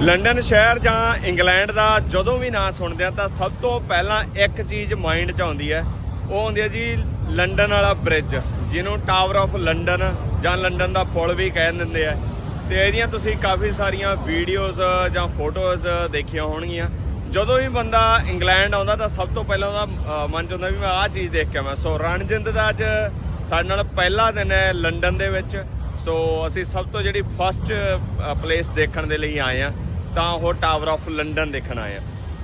London ਸ਼ਹਿਰ ਜਾਂ England ਦਾ ਜਦੋਂ ਵੀ ਨਾਂ ਸੁਣਦੇ ਆ ਤਾਂ ਸਭ ਤੋਂ ਪਹਿਲਾਂ ਇੱਕ ਚੀਜ਼ ਮਾਈਂਡ 'ਚ ਆਉਂਦੀ ਹੈ, ਉਹ ਆਉਂਦੀ ਹੈ ਜੀ ਲੰਡਨ ਵਾਲਾ ਬ੍ਰਿਜ ਜਿਹਨੂੰ ਟਾਵਰ ਆਫ ਲੰਡਨ ਜਾਂ ਲੰਡਨ ਦਾ ਪੁਲ ਵੀ ਕਹਿ ਦਿੰਦੇ ਆ। ਤੇ ਇਹਦੀਆਂ ਤੁਸੀਂ ਕਾਫੀ ਸਾਰੀਆਂ ਵੀਡੀਓਜ਼ ਜਾਂ ਫੋਟੋਜ਼ ਦੇਖੀਆਂ ਹੋਣਗੀਆਂ। ਜਦੋਂ ਵੀ ਬੰਦਾ ਇੰਗਲੈਂਡ ਆਉਂਦਾ ਤਾਂ ਸਭ ਤੋਂ ਪਹਿਲਾਂ ਉਹਦਾ ਮਨ 'ਚ ਹੁੰਦਾ ਵੀ ਮੈਂ ਆਹ ਚੀਜ਼ ਦੇਖ ਕੇ ਆਵਾਂ। ਸੋ ਰਣਜਿੰਦ ਦਾ ਅੱਜ ਸਾਡੇ ਨਾਲ ਪਹਿਲਾ ਦਿਨ ਹੈ ਲੰਡਨ ਦੇ ਵਿੱਚ। ਸੋ ਅਸੀਂ ਸਭ ਤੋਂ ਜਿਹੜੀ ਫਸਟ ਪਲੇਸ ਦੇਖਣ ਦੇ ਲਈ ਆਏ ਆ ਤਾਂ ਉਹ ਟਾਵਰ ਆਫ ਲੰਡਨ ਦੇਖਣ ਆਏ ਆ।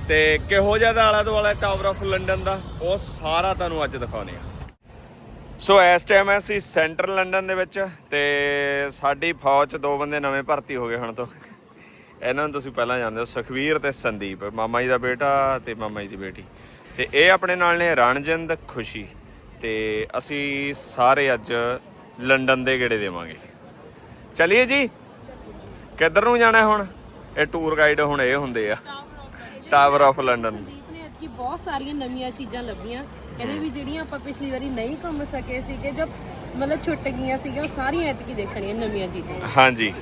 ਤੇ ਕਿਹੋ ਜਿਹਾ ਦਾ ਆਲਾ ਦੁਆਲਾ ਟਾਵਰ ਆਫ ਲੰਡਨ ਦਾ? ਉਹ ਸਾਰਾ ਤੁਹਾਨੂੰ ਅੱਜ ਦਿਖਾਉਣੇ ਆ। ਸੋ ਇਸ ਟਾਈਮ ਅਸੀਂ ਸੈਂਟਰਲ ਲੰਡਨ ਦੇ ਵਿੱਚ, ਤੇ ਸਾਡੀ ਫੌਜ 'ਚ ਦੋ ਬੰਦੇ ਨਵੇਂ ਭਰਤੀ ਹੋ ਗਏ ਹੁਣ ਤੋਂ। ਇਹਨਾਂ ਨੂੰ ਤੁਸੀਂ ਪਹਿਲਾਂ ਜਾਣਦੇ ਹੋ, ਸੁਖਵੀਰ ਤੇ ਸੰਦੀਪ, ਮਾਮਾ ਜੀ ਦਾ ਬੇਟਾ ਤੇ ਮਾਮਾ ਜੀ ਦੀ ਬੇਟੀ। ਤੇ ਇਹ ਆਪਣੇ ਨਾਲ ਨੇ ਰਣਜਿੰਦ ਖੁਸ਼ੀ। ਤੇ ਅਸੀਂ ਸਾਰੇ ਅੱਜ ਲੰਡਨ ਦੇ ਗੇੜੇ ਦੇਵਾਂਗੇ। ਚਲਿਏ ਜੀ? ਕਿੱਧਰ ਨੂੰ ਜਾਣਾ ਹੁਣ? ਇਹ ਟੂਰ ਗਾਈਡ ਹੁਣ ਇਹ ਹੁੰਦੇ ਆ। ਟਾਵਰ ਆਫ ਲੰਡਨ ਸੰਦੀਪ ਨੇ ਅੱਗੇ ਬਹੁਤ ਸਾਰੀਆਂ ਨਵੀਆਂ ਚੀਜ਼ਾਂ ਲੱਭੀਆਂ। ਇਹਦੇ ਵੀ ਜਿਹੜੀਆਂ ਆਪਾਂ ਪਿਛਲੀ ਵਾਰੀ ਨਹੀਂ ਘੁੰਮ ਸਕੇ ਸੀਗੇ ਜਦ ਮਤਲਬ ਛੁੱਟ ਗਈਆਂ ਸੀਗੀਆਂ ਉਹ ਸਾਰੀਆਂ ਐਤਕੀ ਦੇਖਣੀਆਂ ਨਵੀਆਂ ਚੀਜ਼ਾਂ। ਹਾਂਜੀ।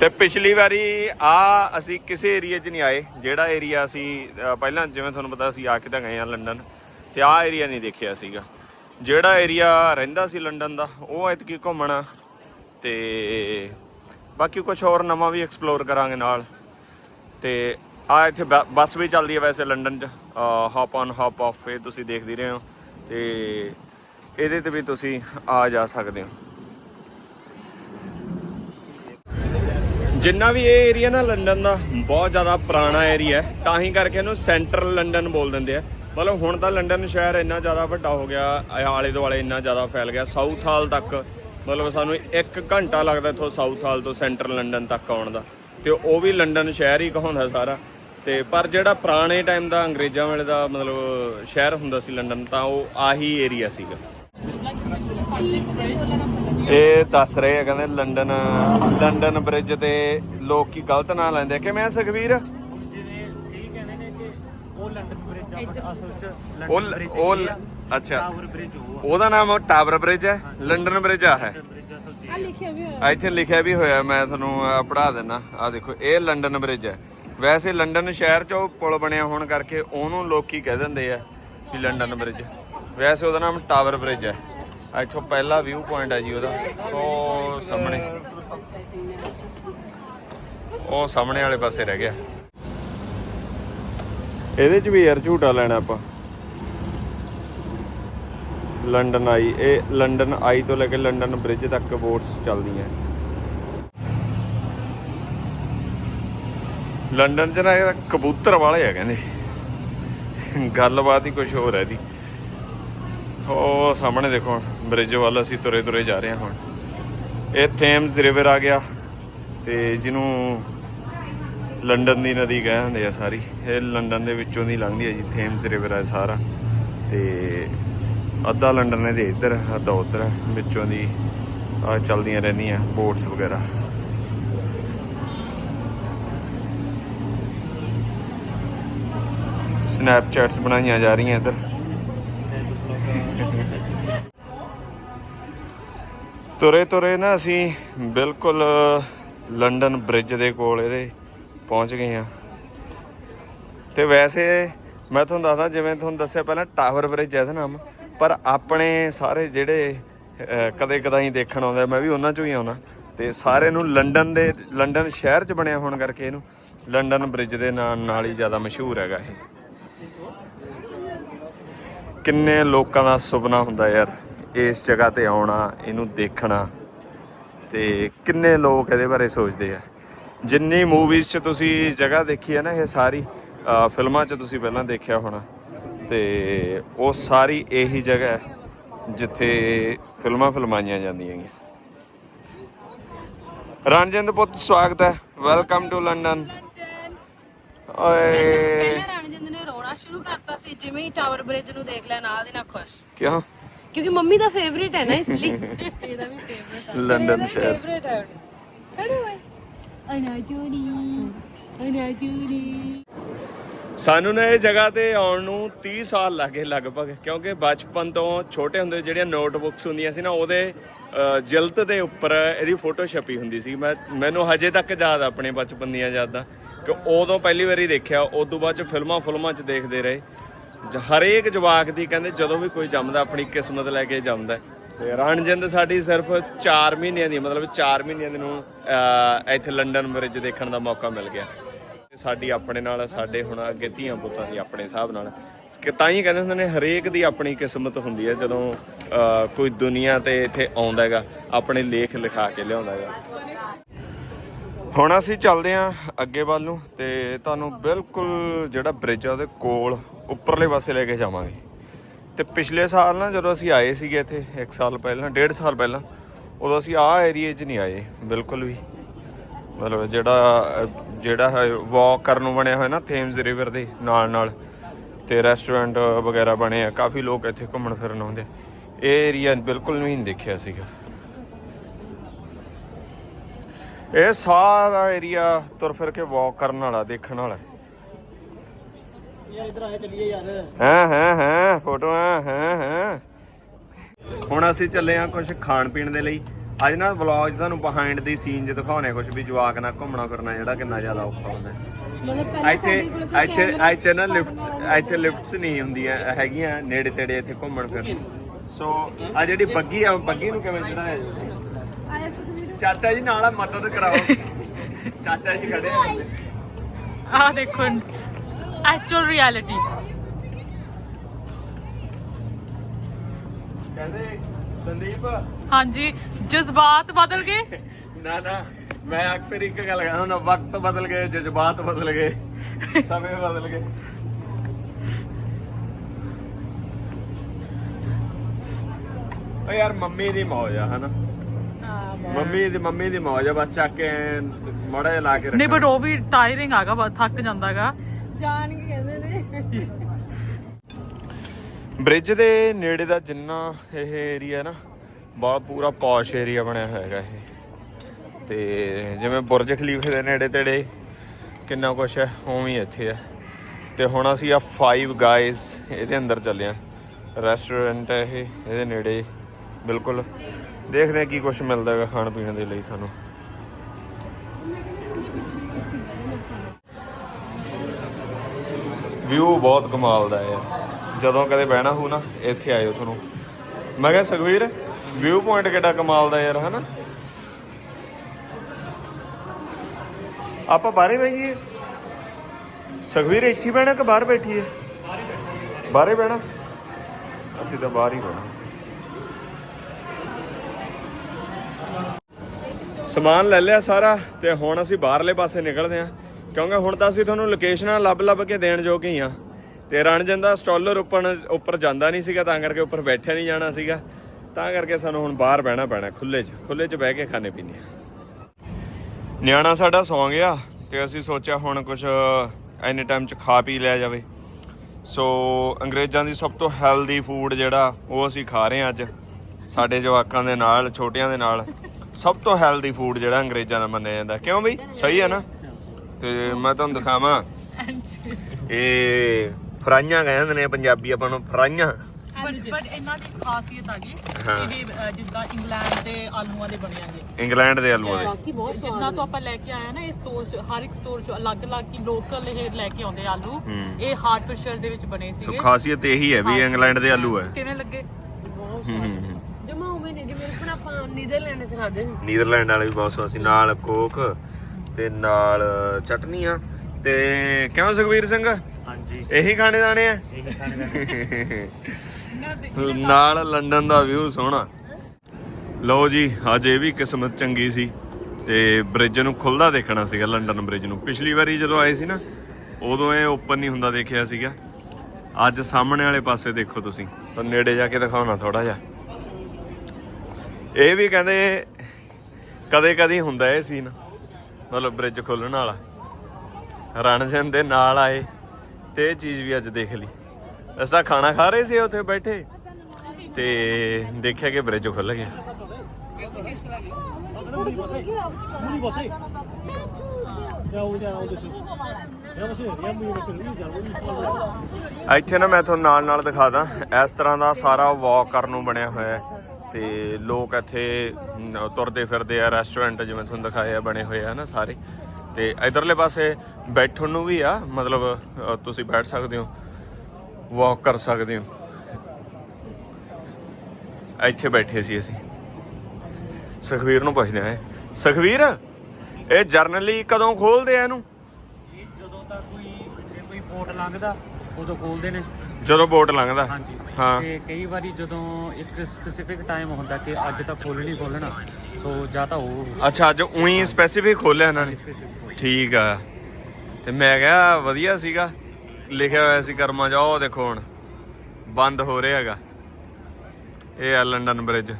ਤੇ ਪਿਛਲੀ ਵਾਰੀ ਆ ਅਸੀਂ ਕਿਸੇ ਏਰੀਆ 'ਚ ਨਹੀਂ ਆਏ। ਜਿਹੜਾ ਏਰੀਆ ਅਸੀਂ ਅ, ਪਹਿਲਾਂ ਜਿਵੇਂ ਤੁਹਾਨੂੰ ਪਤਾ ਅਸੀਂ ਆ ਕੇ ਤਾਂ ਗਏ ਆ ਲੰਡਨ ਤੇ ਆ ਏਰੀਆ ਨਹੀਂ ਦੇਖਿਆ ਸੀਗਾ। ਜਿਹੜਾ ਏਰੀਆ ਰਹਿੰਦਾ ਸੀ ਲੰਡਨ ਦਾ ਉਹ ਐਤਕੀ ਘੁੰਮਣਾ। ਤੇ ਬਾਕੀ ਕੁਝ ਹੋਰ ਨਵਾਂ ਵੀ ਐਕਸਪਲੋਰ ਕਰਾਂਗੇ ਨਾਲ। ਤੇ ਆ ਇੱਥੇ ਬ- ਬੱਸ ਵੀ ਚੱਲਦੀ ਹੈ ਵੈਸੇ ਲੰਡਨ 'ਚ। ਹੌਪ ਔਨ ਹੌਪ ਆਫ ਇਹ ਤੁਸੀਂ ਦੇਖਦੇ ਰਹੇ ਹੋ। ਤੇ ਇਹਦੇ ਤੇ ਵੀ ਤੁਸੀਂ ਆ ਜਾ ਸਕਦੇ ਹੋ। ਜਿੰਨਾ ਵੀ ਇਹ ਏਰੀਆ ਨਾ ਲੰਡਨ ਦਾ ਬਹੁਤ ਜ਼ਿਆਦਾ ਪੁਰਾਣਾ ਏਰੀਆ ਹੈ, ਤਾਂ ਹੀ ਕਰਕੇ ਇਹਨੂੰ ਸੈਂਟਰਲ ਲੰਡਨ ਬੋਲ ਦਿੰਦੇ ਆ। ਮਤਲਬ ਹੁਣ ਤਾਂ ਲੰਡਨ ਸ਼ਹਿਰ ਇੰਨਾ ਜ਼ਿਆਦਾ ਵੱਡਾ ਹੋ ਗਿਆ ਆਲੇ ਦੁਆਲੇ ਇੰਨਾ ਜ਼ਿਆਦਾ ਫੈਲ ਗਿਆ ਸਾਊਥ ਹਾਲ ਤੱਕ ਮਤਲਬ ਸਾਨੂੰ 1 ਘੰਟਾ ਲੱਗਦਾ ਇੱਥੋਂ ਸਾਊਥ ਹਾਲ ਤੋਂ ਸੈਂਟਰਲ ਲੰਡਨ ਤੱਕ ਆਉਣ ਦਾ। ਤੇ ਉਹ ਵੀ ਲੰਡਨ ਸ਼ਹਿਰ ਹੀ ਕਹਾਉਂਦਾ ਸਾਰਾ। ਤੇ ਪਰ ਜਿਹੜਾ ਪੁਰਾਣੇ ਟਾਈਮ ਦਾ ਅੰਗਰੇਜ਼ਾਂ ਵੇਲੇ ਦਾ ਮਤਲਬ ਸ਼ਹਿਰ ਹੁੰਦਾ ਸੀ ਲੰਡਨ ਤਾਂ ਉਹ ਆਹੀ ਏਰੀਆ ਸੀਗਾ। ਇਹ ਦੱਸ ਰਹੇ ਆ ਕਹਿੰਦੇ ਲੰਡਨ ਲੰਡਨ ਬ੍ਰਿਜ ਤੇ ਲੋਕ ਕੀ ਗਲਤ ਨਾਂ ਲੈਂਦੇ ਕਿਵੇਂ ਆ ਸੁਖਵੀਰ ਜਿਵੇਂ ਠੀਕ ਕਹਿੰਦੇ ਨੇ ਕਿ ਉਹ ਅੱਛਾ। ਟਾਵਰ ਬ੍ਰਿਜ ਉਹ ਉਹਦਾ ਨਾਮ ਟਾਵਰ ਬ੍ਰਿਜ ਹੈ? ਲੰਡਨ ਬ੍ਰਿਜ ਆ ਹੈ। ਬ੍ਰਿਜ ਅਸਲ ਚ ਆ ਲਿਖਿਆ ਵੀ ਹੋਇਆ। ਇੱਥੇ ਲਿਖਿਆ ਵੀ ਹੋਇਆ ਮੈਂ ਤੁਹਾਨੂੰ ਪੜਾ ਦਿੰਦਾ ਆ ਦੇਖੋ ਇਹ ਲੰਡਨ ਬ੍ਰਿਜ ਹੈ। ਵੈਸੇ ਲੰਡਨ ਸ਼ਹਿਰ 'ਚ ਉਹ ਪੁਲ ਬਣਿਆ ਹੋਣ ਕਰਕੇ ਉਹਨੂੰ ਲੋਕੀ ਕਹਿ ਦਿੰਦੇ ਆ ਵੀ ਲੰਡਨ ਬ੍ਰਿਜ ਵੈਸੇ ਉਹਦਾ ਨਾਮ ਟਾਵਰ ਬ੍ਰਿਜ ਹੈ। ਆ ਇੱਥੋਂ ਪਹਿਲਾ ਵਿਊ ਪੁਆਇੰਟ ਹੈ ਜੀ ਉਹਦਾ। ਉਹ ਸਾਹਮਣੇ। ਉਹ ਸਾਹਮਣੇ ਵਾਲੇ ਪਾਸੇ ਰਹਿ ਗਿਆ। ਇਹਦੇ 'ਚ ਵੀ ਯਾਰ ਝੂਟਾ ਲੈਣਾ ਆਪਾਂ। ਲੰਡਨ ਆਈ, ਇਹ ਲੰਡਨ ਆਈ ਤੋਂ ਲੈ ਕੇ ਲੰਡਨ ਬ੍ਰਿਜ ਤੱਕ ਬੋਟਸ ਚੱਲਦੀਆਂ। ਲੰਡਨ 'ਚ ਨਾ ਇਹ ਕਬੂਤਰ ਵਾਲੇ ਆ ਕਹਿੰਦੇ। ਗੱਲਬਾਤ ਹੀ ਕੁਝ ਹੋਰ ਹੈ ਦੀ ਉਹ ਸਾਹਮਣੇ ਦੇਖੋ, ਬ੍ਰਿਜ ਵੱਲ ਅਸੀਂ ਤੁਰੇ ਤੁਰੇ ਜਾ ਰਹੇ ਹਾਂ ਹੁਣ। ਇਹ ਥੇਮਸ ਰਿਵਰ ਆ ਗਿਆ ਤੇ ਜਿਹਨੂੰ ਲੰਡਨ ਦੀ ਨਦੀ ਕਹਿੰਦੇ ਹੁੰਦੇ ਆ ਸਾਰੀ। ਇਹ ਲੰਡਨ ਦੇ ਵਿੱਚੋਂ ਦੀ ਲੰਘਦੀ ਹੈ ਜੀ ਥੇਮਸ ਰਿਵਰ ਹੈ ਸਾਰਾ। ਤੇ ਅੱਧਾ ਲੰਡਨ ਇਹਦੇ ਇੱਧਰ, ਅੱਧਾ ਉੱਧਰ ਹੈ। ਵਿੱਚੋਂ ਦੀ ਆ ਚੱਲਦੀਆਂ ਰਹਿੰਦੀਆਂ ਬੋਟਸ ਵਗੈਰਾ। ਸਨੈਪਚੈਟਸ ਬਣਾਈਆਂ ਜਾ ਰਹੀਆਂ ਇੱਧਰ। ਤੁਰੇ ਤੁਰੇ ਨਾ ਅਸੀਂ ਬਿਲਕੁਲ ਲੰਡਨ ਬ੍ਰਿਜ ਦੇ ਕੋਲ ਇਹਦੇ ਪਹੁੰਚ ਗਏ ਆ ਤੇ ਵੈਸੇ ਮੈਂ ਤੁਹਾਨੂੰ ਦੱਸਦਾ, ਜਿਵੇਂ ਤੁਹਾਨੂੰ ਦੱਸਿਆ ਪਹਿਲਾਂ ਟਾਵਰ ਬ੍ਰਿਜ ਹੈ ਇਹਦਾ ਨਾਮ। ਪਰ ਆਪਣੇ ਸਾਰੇ ਜਿਹੜੇ ਅਹ, ਕਦੇ ਕਦਾਈ ਦੇਖਣ ਆਉਂਦੇ ਮੈਂ ਵੀ ਉਹਨਾਂ ਚੋਂ ਹੀ ਆਉਣਾ। ਤੇ ਸਾਰੇ ਨੂੰ ਲੰਡਨ ਦੇ ਲੰਡਨ ਸ਼ਹਿਰ 'ਚ ਬਣਿਆ ਹੋਣ ਕਰਕੇ ਇਹਨੂੰ ਲੰਡਨ ਬ੍ਰਿਜ ਦੇ ਨਾਂ ਨਾਲ ਹੀ ਜ਼ਿਆਦਾ ਮਸ਼ਹੂਰ ਹੈਗਾ ਇਹ। ਕਿੰਨੇ ਲੋਕਾਂ ਦਾ ਸੁਪਨਾ ਹੁੰਦਾ ਯਾਰ ਇਸ ਜਗ੍ਹਾ ਤੇ ਆਉਣਾ ਇਹਨੂੰ ਦੇਖਣਾ। ਤੇ ਕਿੰਨੇ ਲੋਕ ਇਹਦੇ ਬਾਰੇ ਸੋਚਦੇ ਆ। ਜਿੰਨੀ ਮੂਵੀਜ਼ 'ਚ ਤੁਸੀਂ ਜਗ੍ਹਾ ਦੇਖੀ ਹੈ ਨਾ ਇਹ ਸਾਰੀ ਅਹ ਫਿਲਮਾਂ 'ਚ ਤੁਸੀਂ ਪਹਿਲਾਂ ਦੇਖਿਆ ਹੋਣਾ। ਤੇ ਉਹ ਸਾਰੀ ਇਹੀ ਜਗ੍ਹਾ ਹੈ ਜਿੱਥੇ ਫਿਲਮਾਂ ਫਿਲਮਾਈਆਂ ਜਾਂਦੀਆਂ ਹੈਗੀਆਂ। ਰਣਜਿੰਦ ਪੁੱਤ ਸਵਾਗਤ ਹੈ। ਵੈਲਕਮ ਟੂ ਲੰਡਨ ਓਏ। ਪਹਿਲਾਂ ਰਣਜਿੰਦ ਨੇ ਰੋਣਾ ਸ਼ੁਰੂ ਕਰਤਾ ਸੀ ਜਿਵੇਂ ਹੀ ਟਾਵਰ ਬ੍ਰਿਜ ਨੂੰ ਦੇਖ ਲਿਆ ਨਾਲ ਦੀ ਨਾਲ ਖੁਸ਼। ਕਿਉਂ? ਕਿਉਂਕਿ ਮੰਮੀ ਦਾ ਫੇਵਰੇਟ ਹੈ ਨਾ ਇਸ ਲਈ। ਇਹਦਾ ਵੀ ਫੇਵਰੇਟ ਹੈ ਲੰਡਨ ਸ਼ਹਿਰ। ਫੇਵਰੇਟ ਹੈ ਖੜੇ ਹੋਏ ਅਨਾ ਜੂਨੀ ਅਨਾ ਜੂਨੀ ਸਾਨੂੰ ਨਾ ਇਹ ਜਗ੍ਹਾ ਤੇ ਆਉਣ ਨੂੰ 30 ਸਾਲ ਲੱਗੇ ਲਗਭਗ ਕਿਉਂਕਿ ਬਚਪਨ ਤੋਂ ਛੋਟੇ ਹੁੰਦੇ ਜਿਹੜੀਆਂ ਨੋਟਬੁੱਕਸ ਹੁੰਦੀਆਂ ਸੀ ਨਾ ਉਹਦੇ ਅ, ਜਿਲਤ ਦੇ ਉੱਪਰ ਇਹਦੀ ਫੋਟੋ ਛਪੀ ਹੁੰਦੀ ਸੀ। ਮੈਂ ਮੈਨੂੰ ਹਜੇ ਤੱਕ ਯਾਦ ਆ ਆਪਣੇ ਬਚਪਨ ਦੀਆਂ ਯਾਦਾਂ ਕਿ ਉਦੋਂ ਪਹਿਲੀ ਵਾਰੀ ਦੇਖਿਆ ਉਸ ਤੋਂ ਬਾਅਦ ਚ ਫਿਲਮਾਂ ਫਿਲਮਾਂ ਚ ਦੇਖਦੇ ਰਹੇ। ਜ- ਹਰੇਕ ਜਵਾਕ ਦੀ ਕਹਿੰਦੇ ਜਦੋਂ ਵੀ ਕੋਈ ਜੰਮਦਾ ਆਪਣੀ ਕਿਸਮਤ ਲੈ ਕੇ ਜੰਮਦਾ ਹੈ। ਤੇ ਰਣਜਿੰਦ ਸਾਡੀ ਸਿਰਫ 4 ਮਹੀਨਿਆਂ ਦੀ ਮਤਲਬ 4 ਮਹੀਨਿਆਂ ਦੀ ਨੂੰ ਇੱਥੇ ਲੰਡਨ ਬ੍ਰਿਜ ਦੇਖਣ ਦਾ ਮੌਕਾ ਮਿਲ ਗਿਆ। ਸਾਡੀ ਆਪਣੇ ਨਾਲ, ਸਾਡੇ ਹੁਣ ਅੱਗੇ ਧੀਆਂ ਪੁੱਤਾਂ ਦੀ ਆਪਣੇ ਹਿਸਾਬ ਨਾਲ। ਕਿ ਤਾਂ ਹੀ ਕਹਿੰਦੇ ਹੁੰਦੇ ਨੇ, ਹਰੇਕ ਦੀ ਆਪਣੀ ਕਿਸਮਤ ਹੁੰਦੀ ਹੈ, ਜਦੋਂ ਕੋਈ ਦੁਨੀਆ ਤੇ ਇੱਥੇ ਆਉਂਦਾ ਹੈਗਾ, ਆਪਣੇ ਲੇਖ ਲਿਖਾ ਕੇ ਲਿਆਉਂਦਾ ਹੈਗਾ। ਹੁਣ ਅਸੀਂ ਚੱਲਦੇ ਆਂ ਅੱਗੇ ਵੱਲ ਨੂੰ, ਤੇ ਤੁਹਾਨੂੰ ਬਿਲਕੁਲ ਜਿਹੜਾ ਬ੍ਰਿਜ ਆ ਉਹਦੇ ਕੋਲ ਉੱਪਰਲੇ ਪਾਸੇ ਲੈ ਕੇ ਜਾਵਾਂਗੇ। ਤੇ ਪਿਛਲੇ ਸਾਲ ਨਾ, ਜਦੋਂ ਅਸੀਂ ਆਏ ਸੀਗੇ ਇੱਥੇ 1 ਸਾਲ ਪਹਿਲਾਂ 1.5 ਸਾਲ ਪਹਿਲਾਂ, ਉਦੋਂ ਅਸੀਂ ਆਹ ਏਰੀਏ 'ਚ ਨਹੀਂ ਆਏ, ਬਿਲਕੁਲ ਵੀ। ਮਤਲਬ ਜਿਹੜਾ ਜਿਹੜਾ ਹੈ ਵਾਕ ਕਰਨ ਨੂੰ ਬਣਿਆ ਹੋਇਆ ਨਾ ਥੇਮਸ ਰਿਵਰ ਦੇ ਨਾਲ ਨਾਲ ਤੇ ਰੈਸਟੋਰੈਂਟ ਵਗੈਰਾ ਬਣੇ ਆ, ਕਾਫੀ ਲੋਕ ਇੱਥੇ ਘੁੰਮਣ ਫਿਰਨ ਆਉਂਦੇ ਇਹ ਏਰੀਆ ਬਿਲਕੁਲ ਨਹੀਂ ਦੇਖਿਆ ਸੀਗਾ। ਇਹ ਸਾਰਾ ਏਰੀਆ ਤੁਰ ਫਿਰ ਕੇ ਵਾਕ ਕਰਨ ਵਾਲਾ, ਦੇਖਣ ਵਾਲਾ। ਯਾਰ ਇਧਰ ਆਏ ਚੱਲੀਏ ਯਾਰ ਹਾਂ ਹਾਂ ਹਾਂ, ਫੋਟੋਆਂ, ਹਾਂ ਹਾਂ। ਹੁਣ ਅਸੀਂ ਚੱਲੇ ਆ ਕੁਝ ਖਾਣ ਪੀਣ ਦੇ ਲਈ। ਅੱਜ ਨਾ ਵਲੌਗ ਤੁਹਾਨੂੰ ਬਿਹਾਈਂਡ ਦੀ ਸੀਨ ਜ ਦਿਖਾਉਣੇ ਕੁਝ ਵੀ ਜਵਾਕ ਨਾਲ ਘੁੰਮਣਾ ਫਿਰਨਾ ਜਿਹੜਾ ਕਿੰਨਾ ਜ਼ਿਆਦਾ ਔਖਾ ਹੁੰਦਾ। ਇੱਥੇ ਇੱਥੇ ਇੱਥੇ ਨਾ ਲਿਫਟਸ ਇੱਥੇ ਲਿਫਟਸ ਨਹੀਂ ਹੁੰਦੀਆਂ ਹੈਗੀਆਂ ਨੇੜੇ ਤੇੜੇ ਇੱਥੇ ਘੁੰਮਣ ਫਿਰਨ। ਸੋ ਆ ਜਿਹੜੀ ਬੱਗੀ ਆ ਬੱਗੀ ਨੂੰ ਕਿਵੇਂ ਚੜਾਇਆ ਸੁਖਵੀਰ। ਚਾਚਾ ਜੀ ਨਾਲ ਮਦਦ ਕਰਾਓ। ਚਾਚਾ ਜੀ ਖੜੇ ਆ ਆਹ ਦੇਖੋ ਐਕਚੁਅਲ ਰਿਐਲਿਟੀ ਕਹਿੰਦੇ ਸੰਦੀਪ ਹਾਂਜੀ ਜਜ਼ਬਾਤ ਬਦਲ ਗਏ? ਨਾ ਨਾ ਮੈਂ ਅਕਸਰ ਇੱਕ ਗੱਲ ਕਹਿੰਦਾ ਹੁੰਦਾ ਵਕਤ ਬਦਲ ਗਏ ਜਜ਼ਬਾਤ ਬਦਲ ਗਏ ਸਮੇਂ ਬਦਲ ਗਏ। ਓ ਯਾਰ ਮੰਮੀ ਦੀ ਮੌਜ ਆ ਹਨਾ? ਮੰਮੀ ਦੀ ਮੰਮੀ ਦੀ ਮੌਜ ਆ ਬਸ ਚੱਕ ਕੇ ਮੜਾ ਜਿਹਾ ਲਾ ਕੇ ਨਹੀਂ ਬਟ ਉਹ ਵੀ ਟਾਇਰਿੰਗ ਆਗਾ ਬਸ ਥੱਕ ਜਾਂਦਾਗਾ ਜਾਣ ਕੇ ਕਹਿੰਦੇ ਨੇ? ਬ੍ਰਿਜ ਦੇ ਨੇੜੇ ਦਾ ਜਿੰਨਾ ਇਹ ਏਰੀਆ ਨਾ ਬਹੁਤ ਪੂਰਾ ਪੌਸ਼ ਏਰੀਆ ਬਣਿਆ ਹੋਇਆ ਹੈਗਾ ਇਹ। ਤੇ ਜਿਵੇਂ ਬੁਰਜ ਖਲੀਫੇ ਦੇ ਨੇੜੇ ਤੇੜੇ ਕਿੰਨਾ ਕੁਛ ਹੈ, ਉਵੇਂ ਹੀ ਇੱਥੇ ਹੈ। ਤੇ ਹੁਣ ਅਸੀਂ ਆ ਫਾਈਵ ਗਾਇਸ ਇਹਦੇ ਅੰਦਰ ਚੱਲੇ ਆ ਰੈਸਟੋਰੈਂਟ ਹੈ ਇਹ, ਇਹਦੇ ਨੇੜੇ। ਬਿਲਕੁਲ ਦੇਖਦੇ ਹਾਂ ਕੀ ਕੁਛ ਮਿਲਦਾ ਹੈਗਾ ਖਾਣ ਪੀਣ ਦੇ ਲਈ ਸਾਨੂੰ। ਵਿਊ ਬਹੁਤ ਕਮਾਲ ਦਾ ਹੈ। ਜਦੋਂ ਕਦੇ ਬਹਿਣਾ ਹੋਊ ਨਾ, ਇੱਥੇ ਆਇਓ ਤੁਹਾਨੂੰ। ਮੈਂ ਕਿਹਾ ਸੁਖਵੀਰ ਵਿਊ ਪੁਆਇੰਟ ਕਿੱਡਾ ਕਮਾਲ ਦਾ ਯਾਰ, ਹਨਾ? ਆਪਾਂ ਬਾਹਰੇ ਬਈਏ ਸੁਖਵੀਰ ਇੱਥੇ ਬਹਿਣਾ ਕਿ ਬਾਹਰ ਬੈਠੀਏ? ਬਾਹਰੇ ਬਹਿਣਾ। ਅਸੀਂ ਤਾਂ ਬਾਹਰ ਹੀ ਬਹਿਣਾ। ਸਮਾਨ ਲੈ ਲਿਆ ਸਾਰਾ ਤੇ ਹੁਣ ਅਸੀਂ ਬਾਹਰਲੇ ਪਾਸੇ ਨਿਕਲਦੇ ਆਂ ਕਿਉਂਕਿ ਹੁਣ ਤਾਂ ਅਸੀਂ ਤੁਹਾਨੂੰ ਲੋਕੇਸ਼ਨਾਂ ਲੱਭ ਲੱਭ ਕੇ ਦੇਣ ਜੋਗੇ ਹੀ ਆ ਤੇ ਰਣਜਨ ਦਾ ਸਟਾਲਰ ਉੱਪਰ ਉੱਪਰ ਜਾਂਦਾ ਨਹੀਂ ਸੀਗਾ, ਤਾਂ ਕਰਕੇ ਉੱਪਰ ਬੈਠਿਆ ਨਹੀਂ ਜਾਣਾ ਸੀਗਾ। ਤਾਂ ਕਰਕੇ ਸਾਨੂੰ ਹੁਣ ਬਾਹਰ ਬਹਿਣਾ ਪੈਣਾ ਖੁੱਲੇ 'ਚ। ਖੁੱਲੇ 'ਚ ਬਹਿ ਕੇ ਖਾਣੇ ਪੀਣੇ ਨਿਆਣਾ ਸਾਡਾ ਸੌਂ ਗਿਆ ਤੇ ਅਸੀਂ ਸੋਚਿਆ ਹੁਣ ਕੁਝ ਐਨੇ ਟਾਈਮ 'ਚ ਖਾ ਪੀ ਲਿਆ ਜਾਵੇ। ਸੋ ਅੰਗਰੇਜ਼ਾਂ ਦੀ ਸਭ ਤੋਂ ਹੈਲਦੀ ਫੂਡ ਜਿਹੜਾ ਉਹ ਅਸੀਂ ਖਾ ਰਹੇ ਹਾਂ ਅੱਜ। ਸਾਡੇ ਜਵਾਕਾਂ ਦੇ ਨਾਲ ਛੋਟਿਆਂ ਦੇ ਨਾਲ। ਸਭ ਤੋਂ ਹੈਲਦੀ ਫੂਡ ਜਿਹੜਾ ਅੰਗਰੇਜ਼ਾਂ ਦਾ ਮੰਨਿਆ ਜਾਂਦਾ। ਕਿਉਂ ਬਈ? ਸਹੀ ਹੈ ਨਾ? ਤੇ ਮੈਂ ਤੁਹਾਨੂੰ ਦਿਖਾਵਾਂ। ਇਹ ਫਰਾਈਆਂ ਕਹਿੰਦੇ ਨੇ ਪੰਜਾਬੀ ਆਪਾਂ ਨੂੰ ਫਰਾਈਆਂ। ਬਟ ਇਹਨਾਂ ਦੀ ਖਾਸੀਅਤ ਆ ਗਈ ਹਾਂ। ਇਹ ਅਹ, ਜਿੱਦਾਂ ਇੰਗਲੈਂਡ ਦੇ ਆਲੂਆਂ ਦੇ ਬਣੇ ਆਗੇ ਇੰਗਲੈਂਡ ਦੇ ਆਲੂਆਂ ਦੇ। ਬਾਕੀ ਬਹੁਤ ਜਿੰਨਾ ਤੋਂ ਆਪਾਂ ਲੈ ਕੇ ਆਏ ਆ ਨਾ ਇਹ ਸਟੋਰ ਚ ਹਰ ਇੱਕ ਸਟੋਰ ਚ ਅਲੱਗ-ਅਲੱਗ ਕੀ ਲੋਕਲ ਇਹ ਲੈ ਕੇ ਆਉਂਦੇ ਆਲੂ। ਇਹ ਹਾਰਟਫਿਸ਼ਰ ਦੇ ਵਿੱਚ ਬਣੇ ਸੋ ਸੀਗੇ। ਖਾਸੀਅਤ ਇਹੀ ਹੈ ਵੀ ਇੰਗਲੈਂਡ ਦੇ ਆਲੂ ਹੈ। ਕਿਵੇਂ ਲੱਗੇ? ਬਹੁਤ ਹੂੰ, ਹੂੰ, ਹੂੰ। ਜਮਾ ਉਵੇਂ ਨੇ ਜਿਵੇਂ ਹੁਣ ਆਪਾਂ ਨੀਦਰਲੈਂਡ ਚ ਖਾਦੇ ਨੀਦਰਲੈਂਡ ਵਾਲੇ ਵੀ ਬਹੁਤ ਸਵਾਸੀ ਨਾਲ ਕੋਕ ਤੇ ਨਾਲ ਚਟਨੀਆਂ ਤੇ ਕਿਉਂ ਸੁਖਵੀਰ ਸਿੰਘ? ਹਾਂਜੀ। ਇਹੀ ਖਾਣੇ ਦਾਣੇ ਆ? ਇਹ ਖਾਣੇ ਦਾ ਨਾਲ ਲੰਡਨ ਦਾ ਵਿਊ ਸੋਹਣਾ। ਲਓ ਜੀ, ਅੱਜ ਇਹ ਵੀ ਕਿਸਮਤ ਚੰਗੀ ਸੀ ਤੇ ਬ੍ਰਿਜ ਨੂੰ ਖੁੱਲਦਾ ਦੇਖਣਾ ਸੀਗਾ, ਲੰਡਨ ਬ੍ਰਿਜ ਨੂੰ। ਪਿਛਲੀ ਵਾਰੀ ਜਦੋਂ ਆਏ ਸੀ ਨਾ, ਉਦੋਂ ਇਹ ਓਪਨ ਨਹੀਂ ਹੁੰਦਾ ਦੇਖਿਆ ਸੀਗਾ। ਅੱਜ ਸਾਹਮਣੇ ਵਾਲੇ ਪਾਸੇ ਦੇਖੋ ਤੁਸੀਂ, ਤਾਂ ਨੇੜੇ ਜਾ ਕੇ ਦਿਖਾਉਣਾ ਥੋੜਾ ਜਿਹਾ। ਇਹ ਵੀ ਕਹਿੰਦੇ ਕਦੇ ਕਦੇ ਹੁੰਦਾ ਇਹ ਸੀਨ ਮਤਲਬ ਬ੍ਰਿਜ ਖੋਲਣ ਵਾਲਾ। ਰਣਜਨ ਦੇ ਨਾਲ ਆਏ ਤੇ ਇਹ ਚੀਜ਼ ਵੀ ਅੱਜ ਦੇਖ ਲਈ। ਅਸੀਂ ਤਾਂ ਖਾਣਾ ਖਾ ਰਹੇ ਸੀ ਉੱਥੇ ਬੈਠੇ। ਤੇ ਦੇਖਿਆ ਕਿ ਬ੍ਰਿਜ ਖੁੱਲ ਗਿਆ। ਇੱਥੇ ਨਾ ਮੈਂ ਤੁਹਾਨੂੰ ਨਾਲ ਨਾਲ ਦਿਖਾ ਦਾਂ। ਇਸ ਤਰ੍ਹਾਂ ਦਾ ਸਾਰਾ ਵਾਕ ਕਰਨ ਨੂੰ ਬਣਿਆ ਹੋਇਆ ਹੈ। ਤੇ ਲੋਕ ਇੱਥੇ ਤੁਰਦੇ ਫਿਰਦੇ ਆ ਰੈਸਟੋਰੈਂਟ ਜਿਵੇਂ ਤੁਹਾਨੂੰ ਦਿਖਾਏ ਆ, ਬਣੇ ਹੋਏ ਆ ਨਾ ਸਾਰੇ। ਤੇ ਇਧਰਲੇ ਪਾਸੇ ਬੈਠਣ ਨੂੰ ਵੀ ਆ, ਮਤਲਬ ਤੁਸੀਂ ਬੈਠ ਸਕਦੇ ਹੋ। ਵਾਕ ਕਰ ਸਕਦੇ ਹੋ। ਇੱਥੇ ਬੈਠੇ ਸੀ ਅਸੀਂ। ਸੁਖਵੀਰ ਨੂੰ ਪੁੱਛਦੇ ਆ ਸੁਖਵੀਰ ਇਹ ਜਰਨਲੀ ਕਦੋਂ ਖੋਲਦੇ ਆ ਇਹਨੂੰ? ਇਹ ਜਦੋਂ ਤੱਕ ਕੋਈ ਜੇ ਕੋਈ ਬੋਟ ਲੰਘਦਾ ਉਦੋਂ ਖੋਲਦੇ ਨੇ। ਜਦੋਂ ਬੋਟ ਲੰਘਦਾ। ਹਾਂਜੀ। ਹਾਂ। ਤੇ ਕਈ ਵਾਰੀ ਜਦੋਂ ਇੱਕ ਸਪੈਸੀਫਿਕ ਟਾਈਮ ਹੁੰਦਾ ਕਿ ਅੱਜ ਤਾਂ ਖੋਲਣੀ ਖੋਲਣਾ ਸੋ ਜਾਂ ਤਾਂ ਉਹ ਅੱਛਾ ਅੱਜ ਉਹੀ ਸਪੈਸੀਫਿਕ ਖੋਲਿਆ ਇਹਨਾਂ ਨੇ। ਠੀਕ ਆ। ਤੇ ਮੈਂ ਕਿਹਾ ਵਧੀਆ ਸੀਗਾ। ਲਿਖਿਆ ਹੋਇਆ ਸੀ ਕਰਮਾਂ 'ਚ ਉਹ ਦੇਖੋ ਹੁਣ। ਬੰਦ ਹੋ ਰਿਹਾ ਹੈਗਾ। ਇਹ ਆ ਲੰਡਨ ਬ੍ਰਿਜ।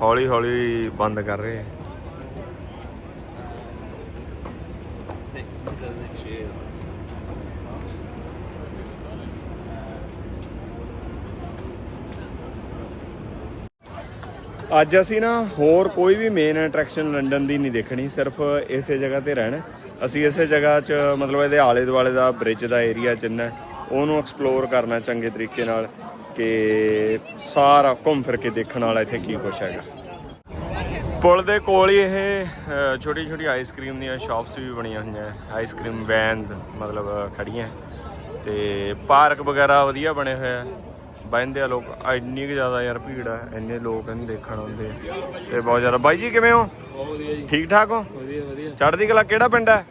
ਹੌਲੀ ਹੌਲੀ ਬੰਦ ਕਰ ਰਹੇ ਆ। ਅੱਜ ਅਸੀਂ ਨਾ ਹੋਰ ਕੋਈ ਵੀ ਮੇਨ ਅਟਰੈਕਸ਼ਨ ਲੰਡਨ ਦੀ ਨਹੀਂ ਦੇਖਣੀ, ਸਿਰਫ ਇਸੇ ਜਗ੍ਹਾ ਤੇ ਰਹਿਣਾ। ਅਸੀਂ ਇਸੇ ਜਗ੍ਹਾ 'ਚ ਮਤਲਬ ਇਹਦੇ ਆਲੇ ਦੁਆਲੇ ਦਾ ਬ੍ਰਿਜ ਦਾ ਏਰੀਆ ਜਿੰਨਾ ਉਹਨੂੰ ਐਕਸਪਲੋਰ ਕਰਨਾ ਚੰਗੇ ਤਰੀਕੇ ਨਾਲ ਕਿ ਸਾਰਾ ਘੁੰਮ ਫਿਰ ਕੇ ਦੇਖਣ ਵਾਲਾ ਇੱਥੇ ਕੀ ਕੁਛ ਹੈਗਾ। ਪੁਲ ਦੇ ਕੋਲ ਹੀ ਇਹ ਛੋਟੀ ਛੋਟੀ ਆਈਸਕ੍ਰੀਮ ਦੀਆਂ ਸ਼ਾਪਸ ਵੀ ਬਣੀਆਂ ਹੋਈਆਂ ਆਈਸਕ੍ਰੀਮ ਵੈਨ ਮਤਲਬ ਖੜੀਆਂ ਤੇ ਪਾਰਕ ਵਗੈਰਾ ਵਧੀਆ ਬਣੇ ਹੋਇਆ ਆ ਬਹਿੰਦੇ ਆ ਲੋਕ ਇੰਨੀ ਕੁ ਜ਼ਿਆਦਾ ਯਾਰ ਭੀੜ ਆ ਇੰਨੇ ਲੋਕ ਇਹਨੂੰ ਦੇਖਣ ਆਉਂਦੇ ਆ। ਤੇ ਬਹੁਤ ਜ਼ਿਆਦਾ। ਬਾਈ ਜੀ ਕਿਵੇਂ ਹੋ? ਬਹੁਤ ਵਧੀਆ ਜੀ। ਠੀਕ ਠਾਕ ਹੋ? ਵਧੀਆ ਵਧੀਆ। ਚੜ੍ਹਦੀ ਕਲਾ ਕਿਹੜਾ ਪਿੰਡ ਹੈ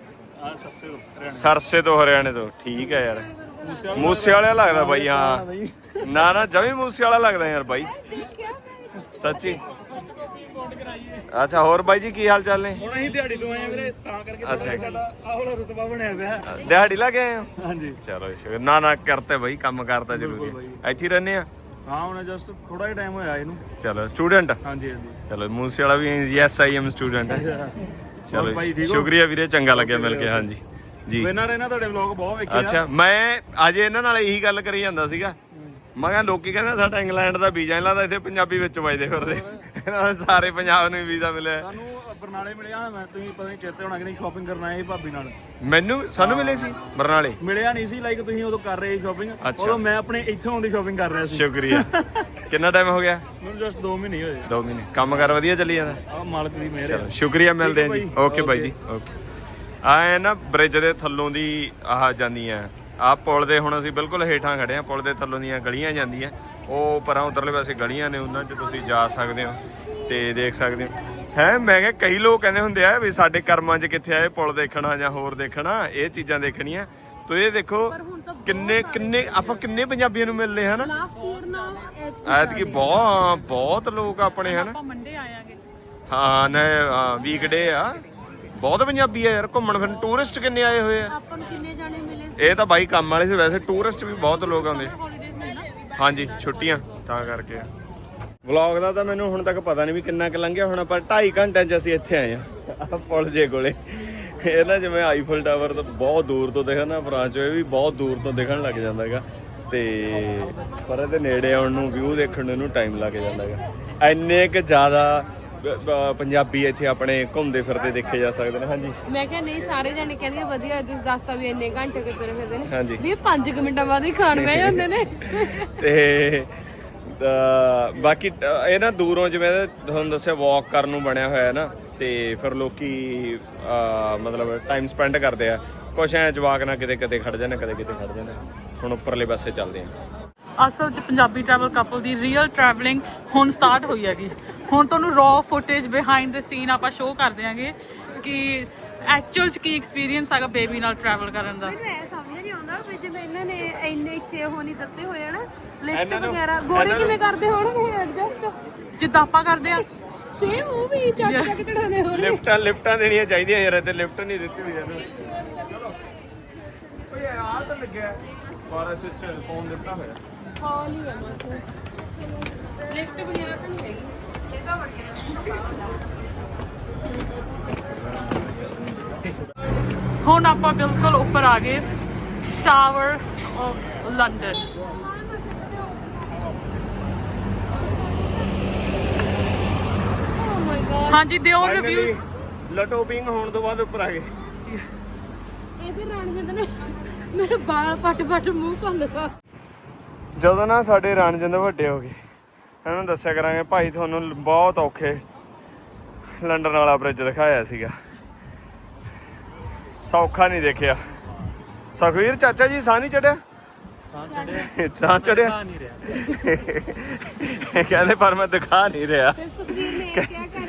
ਸਰਸੇ ਤੋਂ ਹਰਿਆਣੇ ਤੋਂ। ਠੀਕ ਹੈ ਯਾਰ। ਮੂਸੇ ਵਾਲਿਆ ਲੱਗਦਾ ਬਾਈ ਹਾਂ। ਨਾ ਨਾ ਜਮੀ ਮੂਸੇ ਵਾਲਾ ਲੱਗਦਾ ਯਾਰ ਬਾਈ। ਸੱਚੀ। ਅੱਛਾ ਹੋਰ ਬਾਈ ਜੀ ਕੀ ਹਾਲ ਚਾਲ ਨੇ? ਹੁਣ ਅਸੀਂ ਦਿਹਾੜੀ ਤੋਂ ਆਏ ਆ ਵੀਰੇ ਤਾਂ ਕਰਕੇ ਥੋੜ੍ਹਾ ਜਿਹਾ ਸਾਡਾ ਆਹ ਵਾਲਾ ਰੁਤਬਾ ਬਣਿਆ ਪਿਆ। ਦਿਹਾੜੀ ਲਾ ਕੇ ਆਏ ਹੋ? ਹਾਂਜੀ। ਚਲੋ ਸ਼ੁਕਰ। ਨਾ ਨਾ ਕਰਤੇ ਬਾਈ ਕੰਮ ਕਰਤਾ ਜ਼ਰੂਰੀ ਹੈ। ਇੱਥੇ ਹੀ ਰਹਿੰਦੇ ਆ? ਹਾਂ ਹੁਣ ਜਸਟ ਥੋੜਾ ਜਿਹਾ ਟਾਈਮ ਹੋਇਆ ਇਹਨੂੰ। ਚਲੋ ਸਟੂਡੈਂਟ ਹਾਂਜੀ ਹਾਂਜੀ। ਚਲੋ ਮੂਸੇ ਵਾਲਾ ਵੀ ਯੈਸ ਆਈ ਐਮ ਸਟੂਡੈਂਟ ਹੈ। ਚਲੋ ਹੋਰ ਭਾਈ ਠੀਕ ਹੋ? ਸ਼ੁਕਰੀਆ ਵੀਰੇ ਚੰਗਾ ਲੱਗਿਆ ਮਿਲ ਕੇ ਹਾਂਜੀ। ਜੀ। ਵੇਨਾਂ ਰਹਿਣਾ ਤੁਹਾਡੇ ਵਲੌਗ ਬਹੁਤ ਵੇਖੇ ਆ। ਅੱਛਾ ਮੈਂ ਅੱਜ ਇਹਨਾਂ ਨਾਲ ਇਹੀ ਗੱਲ ਕਰੀ ਜਾਂਦਾ ਸੀਗਾ। ਮੈਂ ਕਿਹਾ ਲੋਕੀ ਕਹਿੰਦੇ ਸਾਡਾ ਇੰਗਲੈਂਡ ਦਾ ਵੀਜ਼ਾ ਨਹੀਂ ਲੱਗਦਾ ਇੱਥੇ ਪੰਜਾਬੀ ਵਿੱਚ ਵੱਜਦੇ ਫਿਰਦੇ। ਇਹਨਾਂ ਦਾ ਸਾਰੇ ਪੰਜਾਬ ਨੂੰ ਵੀਜ਼ਾ ਮਿਲਿਆ। ਸਾਨੂੰ ਬਰਨਾਲੇ ਮਿਲਿਆ ਮੈਂ ਤੁਸੀਂ ਪਤਾ ਨਹੀਂ ਚੇਤੇ ਹੋਣਾ ਕਿ ਨਹੀਂ ਸ਼ਾਪਿੰਗ ਕਰਨ ਆਏ ਸੀ ਭਾਬੀ ਨਾਲ। ਮੈਨੂੰ ਸਾਨੂੰ ਮਿਲੇ ਸੀ ਬਰਨਾਲੇ। ਮਿਲਿਆ ਨਹੀਂ ਸੀ ਲਾਈਕ ਤੁਸੀਂ ਉਦੋਂ ਕਰ ਰਹੇ ਸ਼ਾਪਿੰਗ ਅੱਛਾ। ਉਦੋਂ ਮੈਂ ਆਪਣੇ ਇੱਥੋਂ ਆਉਂਦੀ ਸ਼ਾਪਿੰਗ ਕਰ ਰਿਹਾ ਸੀ। ਸ਼ੁਕਰੀਆ। ਕਿੰਨਾ ਟਾਈਮ ਹੋ ਗਿਆ? ਮੈਨੂੰ ਜਸਟ 2 ਮਹੀਨੇ ਹੀ ਹੋਏ 2 ਮਹੀਨੇ। ਕੰਮ ਕਰ ਵਧੀਆ ਚੱਲੀ ਜਾਂਦਾ? ਆ ਮਾਲਕ ਦੀ ਮਿਹਰ ਚਲੋ ਹੈ ਸ਼ੁਕਰੀਆ ਮਿਲਦੇ ਠੀਕ ਜੀ। ਓਕੇ ਬਾਈ, ਜੀ ਓਕੇ ਆਏ ਨਾ ਬ੍ਰਿਜ ਦੇ ਥੱਲੋਂ ਦੀ ਆਹ ਜਾਂਦੀਆਂ ਆਹ ਪੁਲ ਦੇ ਹੁਣ ਅਸੀਂ ਬਿਲਕੁਲ ਹੇਠਾਂ ਖੜੇ ਆ ਪੁਲ ਦੇ ਥੱਲੋਂ ਦੀਆਂ ਗਲੀਆਂ ਜਾਂਦੀਆਂ। ਉਹ ਪਰਾਂ ਉਧਰਲੇ ਪਾਸੇ ਗਲੀਆਂ ਨੇ ਉਹਨਾਂ 'ਚ ਤੁਸੀਂ ਜਾ ਸਕਦੇ ਹੋ ਤੇ ਦੇਖ ਸਕਦੇ ਹੋ। ਹੈ ਮੈਂ ਕਿਹਾ ਕਈ ਲੋਕ ਕਹਿੰਦੇ ਹੁੰਦੇ ਆ ਵੀ ਸਾਡੇ ਕਰਮਾਂ 'ਚ ਕਿੱਥੇ ਆਏ ਪੁਲ ਦੇਖਣਾ ਜਾਂ ਹੋਰ ਦੇਖਣਾ ਇਹ ਚੀਜ਼ਾਂ ਦੇਖਣੀਆਂ। ਤੋ ਇਹ ਦੇਖੋ ਕਿੰਨੇ ਕਿੰਨੇ ਆਪਾਂ ਕਿੰਨੇ ਪੰਜਾਬੀਆਂ ਨੂੰ ਮਿਲਨੇ ਹਨਾ? ਲਾਸਟ ਈਅਰ ਨਾਲ ਐਤਕੀ ਬਹੁਤ ਬਹੁਤ ਲੋਕ ਆਪਣੇ ਹਨ? ਆਪਾਂ ਮੰਡੇ ਆਇਆਂਗੇ। ਹਾਂ ਨੇ ਵੀਕਡੇ ਆ। ਬਹੁਤ ਪੰਜਾਬੀ ਆ ਯਾਰ ਘੁੰਮਣ ਫਿਰਨ। ਟੂਰਿਸਟ ਕਿੰਨੇ ਆਏ ਹੋਏ ਆ? ਆਪਾਂ ਨੂੰ ਕਿੰਨੇ ਜਾਣੇ ਮਿਲੇ? ਇਹ ਤਾਂ ਬਾਈ ਕੰਮ ਵਾਲੇ ਸੀ ਵੈਸੇ ਟੂਰਿਸਟ ਵੀ ਬਹੁਤ ਲੋਕ ਆਉਂਦੇ। ਹਾਂਜੀ, ਛੁੱਟੀਆਂ, ਤਾਂ ਕਰਕੇ। ਵਲੌਗ ਦਾ ਤਾਂ ਮੈਨੂੰ ਹੁਣ ਤੱਕ ਪਤਾ ਨਹੀਂ ਵੀ ਕਿੰਨਾ ਕੁ ਲੰਘਿਆ ਹੋਣਾ, ਪਰ 2.5 ਘੰਟਿਆਂ 'ਚ ਅਸੀਂ ਇੱਥੇ ਆਏ ਆ ਪੁਲ ਜੇ ਕੋਲੇ। ਇਹ ਨਾ ਜਿਵੇਂ ਆਈਫਲ ਟਾਵਰ ਤੋਂ ਬਹੁਤ ਦੂਰ ਤੋਂ ਦਿਖਣਾ ਫਰਾਂਸ 'ਚ ਇਹ ਵੀ ਬਹੁਤ ਦੂਰ ਤੋਂ ਦਿਖਣ ਲੱਗ ਜਾਂਦਾ ਹੈਗਾ। ਤੇ ਪਰ ਇਹਦੇ ਨੇੜੇ ਆਉਣ ਨੂੰ ਵਿਊ ਦੇਖਣ ਨੂੰ ਇਹਨੂੰ ਟਾਈਮ ਲੱਗ ਜਾਂਦਾ ਹੈਗਾ। ਇੰਨੇ ਕੁ ਜ਼ਿਆਦਾ ਪੰਜਾਬੀ ਇੱਥੇ ਆਪਣੇ ਘੁੰਮਦੇ ਫਿਰਦੇ ਦੇਖੇ ਜਾ ਸਕਦੇ ਨੇ ਹਾਂਜੀ। ਮੈਂ ਕਿਹਾ ਨਹੀਂ ਸਾਰੇ ਜਾਣੇ ਕਹਿੰਦੇ ਵਧੀਆ ਤੁਸੀਂ ਦੱਸਤਾ ਵੀ ਇੰਨੇ ਘੰਟੇ ਕਿੱਥੇ ਫਿਰਦੇ ਨੇ। ਹਾਂਜੀ। ਵੀ 5 ਮਿੰਟਾਂ ਬਾਅਦ ਹੀ ਖਾਣ ਬਹਿ ਜਾਂਦੇ ਨੇ। ਤੇ ਬਾਕੀ ਇਹ ਨਾ ਦੂਰੋਂ ਜਿਵੇਂ ਤੁਹਾਨੂੰ ਦੱਸਿਆ ਵਾਕ ਕਰਨ ਨੂੰ ਬਣਿਆ ਹੋਇਆ ਹੈ ਨਾ ਤੇ ਫਿਰ ਲੋਕੀ ਮਤਲਬ ਟਾਈਮ ਸਪੈਂਡ ਕਰਦੇ ਆ। ਕੁਛ ਐ ਜਵਾਕ ਨਾਲ ਕਿਤੇ ਕਿਤੇ ਖੜ ਜਾਂਦੇ ਕਦੇ ਕਿਤੇ ਖੜ ਜਾਂਦੇ। ਹੁਣ ਉੱਪਰਲੇ ਪਾਸੇ ਚੱਲਦੇ ਆ। ਅਸਲ 'ਚ ਪੰਜਾਬੀ ਟਰੈਵਲ ਕਪਲ ਦੀ ਰੀਅਲ ਟਰੈਵਲਿੰਗ ਹੁਣ ਸਟਾਰਟ ਹੋਈ ਹੈਗੀ। ਹੁਣ ਤੁਹਾਨੂੰ raw footage behind the scene ਆਪਾਂ ਸ਼ੋਅ ਕਰ ਦਿਆਂਗੇ ਕਿ ਐਕਚੁਅਲ 'ਚ ਕੀ ਐਕਸਪੀਰੀਅੰਸ ਹੈਗਾ ਬੇਬੀ ਨਾਲ ਟਰੈਵਲ ਕਰਨ ਦਾ। ਮੈਨੂੰ ਇਹ ਸਮਝ ਨਹੀਂ ਆਉਂਦਾ ਵੀ ਜਿਵੇਂ ਇਹਨਾਂ ਨੇ ਇੰਨੇ ਇੱਥੇ ਉਹ ਨਹੀਂ ਦਿੱਤੇ ਹੋਏ ਹਨ? ਲਿਫਟ ਵਗੈਰਾ। ਗੋਰੇ ਕਿਵੇਂ ਕਰਦੇ ਹੋਣਗੇ ਐਡਜਸਟ ਜਿੱਦਾਂ ਆਪਾਂ ਕਰਦੇ ਆ। ਸੇਮ ਉਹ ਵੀ ਚੱਕ ਚੱਕ ਚੜਾਉਂਦੇ ਹੋਣਗੇ। ਲਿਫਟਾਂ ਲਿਫਟਾਂ ਦੇਣੀਆਂ ਚਾਹੀਦੀਆਂ ਯਾਰ ਇੱਥੇ ਲਿਫਟ ਨਹੀਂ ਦਿੱਤੀ ਹੋਈ ਇਹਨੂੰ ਓਏ ਆ ਤਾਂ ਲੱਗਿਆ। ਫਾਰ ਅਸਿਸਟੈਂਟ ਫੋਨ ਦਿੱਤਾ ਹੋਇਆ। ਹੌਲੀ ਹੈ ਬਸ। ਲਿਫਟ ਵਗੈਰਾ ਤਾਂ ਨਹੀਂ ਹੈਗੀ। ਹੁਣ ਆਪਾਂ ਬਿਲਕੁਲ ਉੱਪਰ ਆ ਗਏ ਟਾਵਰ ਆਫ ਲੰਡਨ ਹਾਂਜੀ ਦਿਓ ਰਿਵਿਊਜ਼ ਲਟੋ ਪਿੰਗ ਹੋਣ ਤੋਂ ਬਾਅਦ ਉੱਪਰ ਆ ਗਏ। ਇਹਦੇ ਰਾਣ ਜਿੰਦ ਨੇ। ਮੇਰੇ ਬਾਲ ਪੱਟ ਪੱਟ ਮੂੰਹ ਭੰਨਦਾ ਜਦੋਂ ਨਾ ਸਾਡੇ ਰਣਜਿੰਦ ਵੱਡੇ ਹੋ ਗਏ। ਇਹਨਾਂ ਨੂੰ ਦੱਸਿਆ ਕਰਾਂਗੇ ਭਾਈ ਤੁਹਾਨੂੰ ਬਹੁਤ ਔਖੇ ਲੰਡਨ ਵਾਲਾ ਬ੍ਰਿਜ ਦਿਖਾਇਆ ਸੀਗਾ। ਸੌਖਾ ਨਹੀਂ ਦੇਖਿਆ। ਸੁਖਵੀਰ ਚਾਚਾ ਜੀ ਸਾਹ ਨਹੀਂ ਚੜਿਆ? ਸਾਹ ਚੜਿਆ। ਸਾਹ ਚੜਿਆ? ਸਾਹ ਨਹੀਂ ਰਿਹਾ। ਕਹਿੰਦੇ ਪਰ ਮੈਂ ਦਿਖਾ ਨਹੀਂ ਰਿਹਾ। ਫਿਰ ਸੁਖਵੀਰ ਨੇ ਇਹ ਕਿਆ ਕਰਨਾ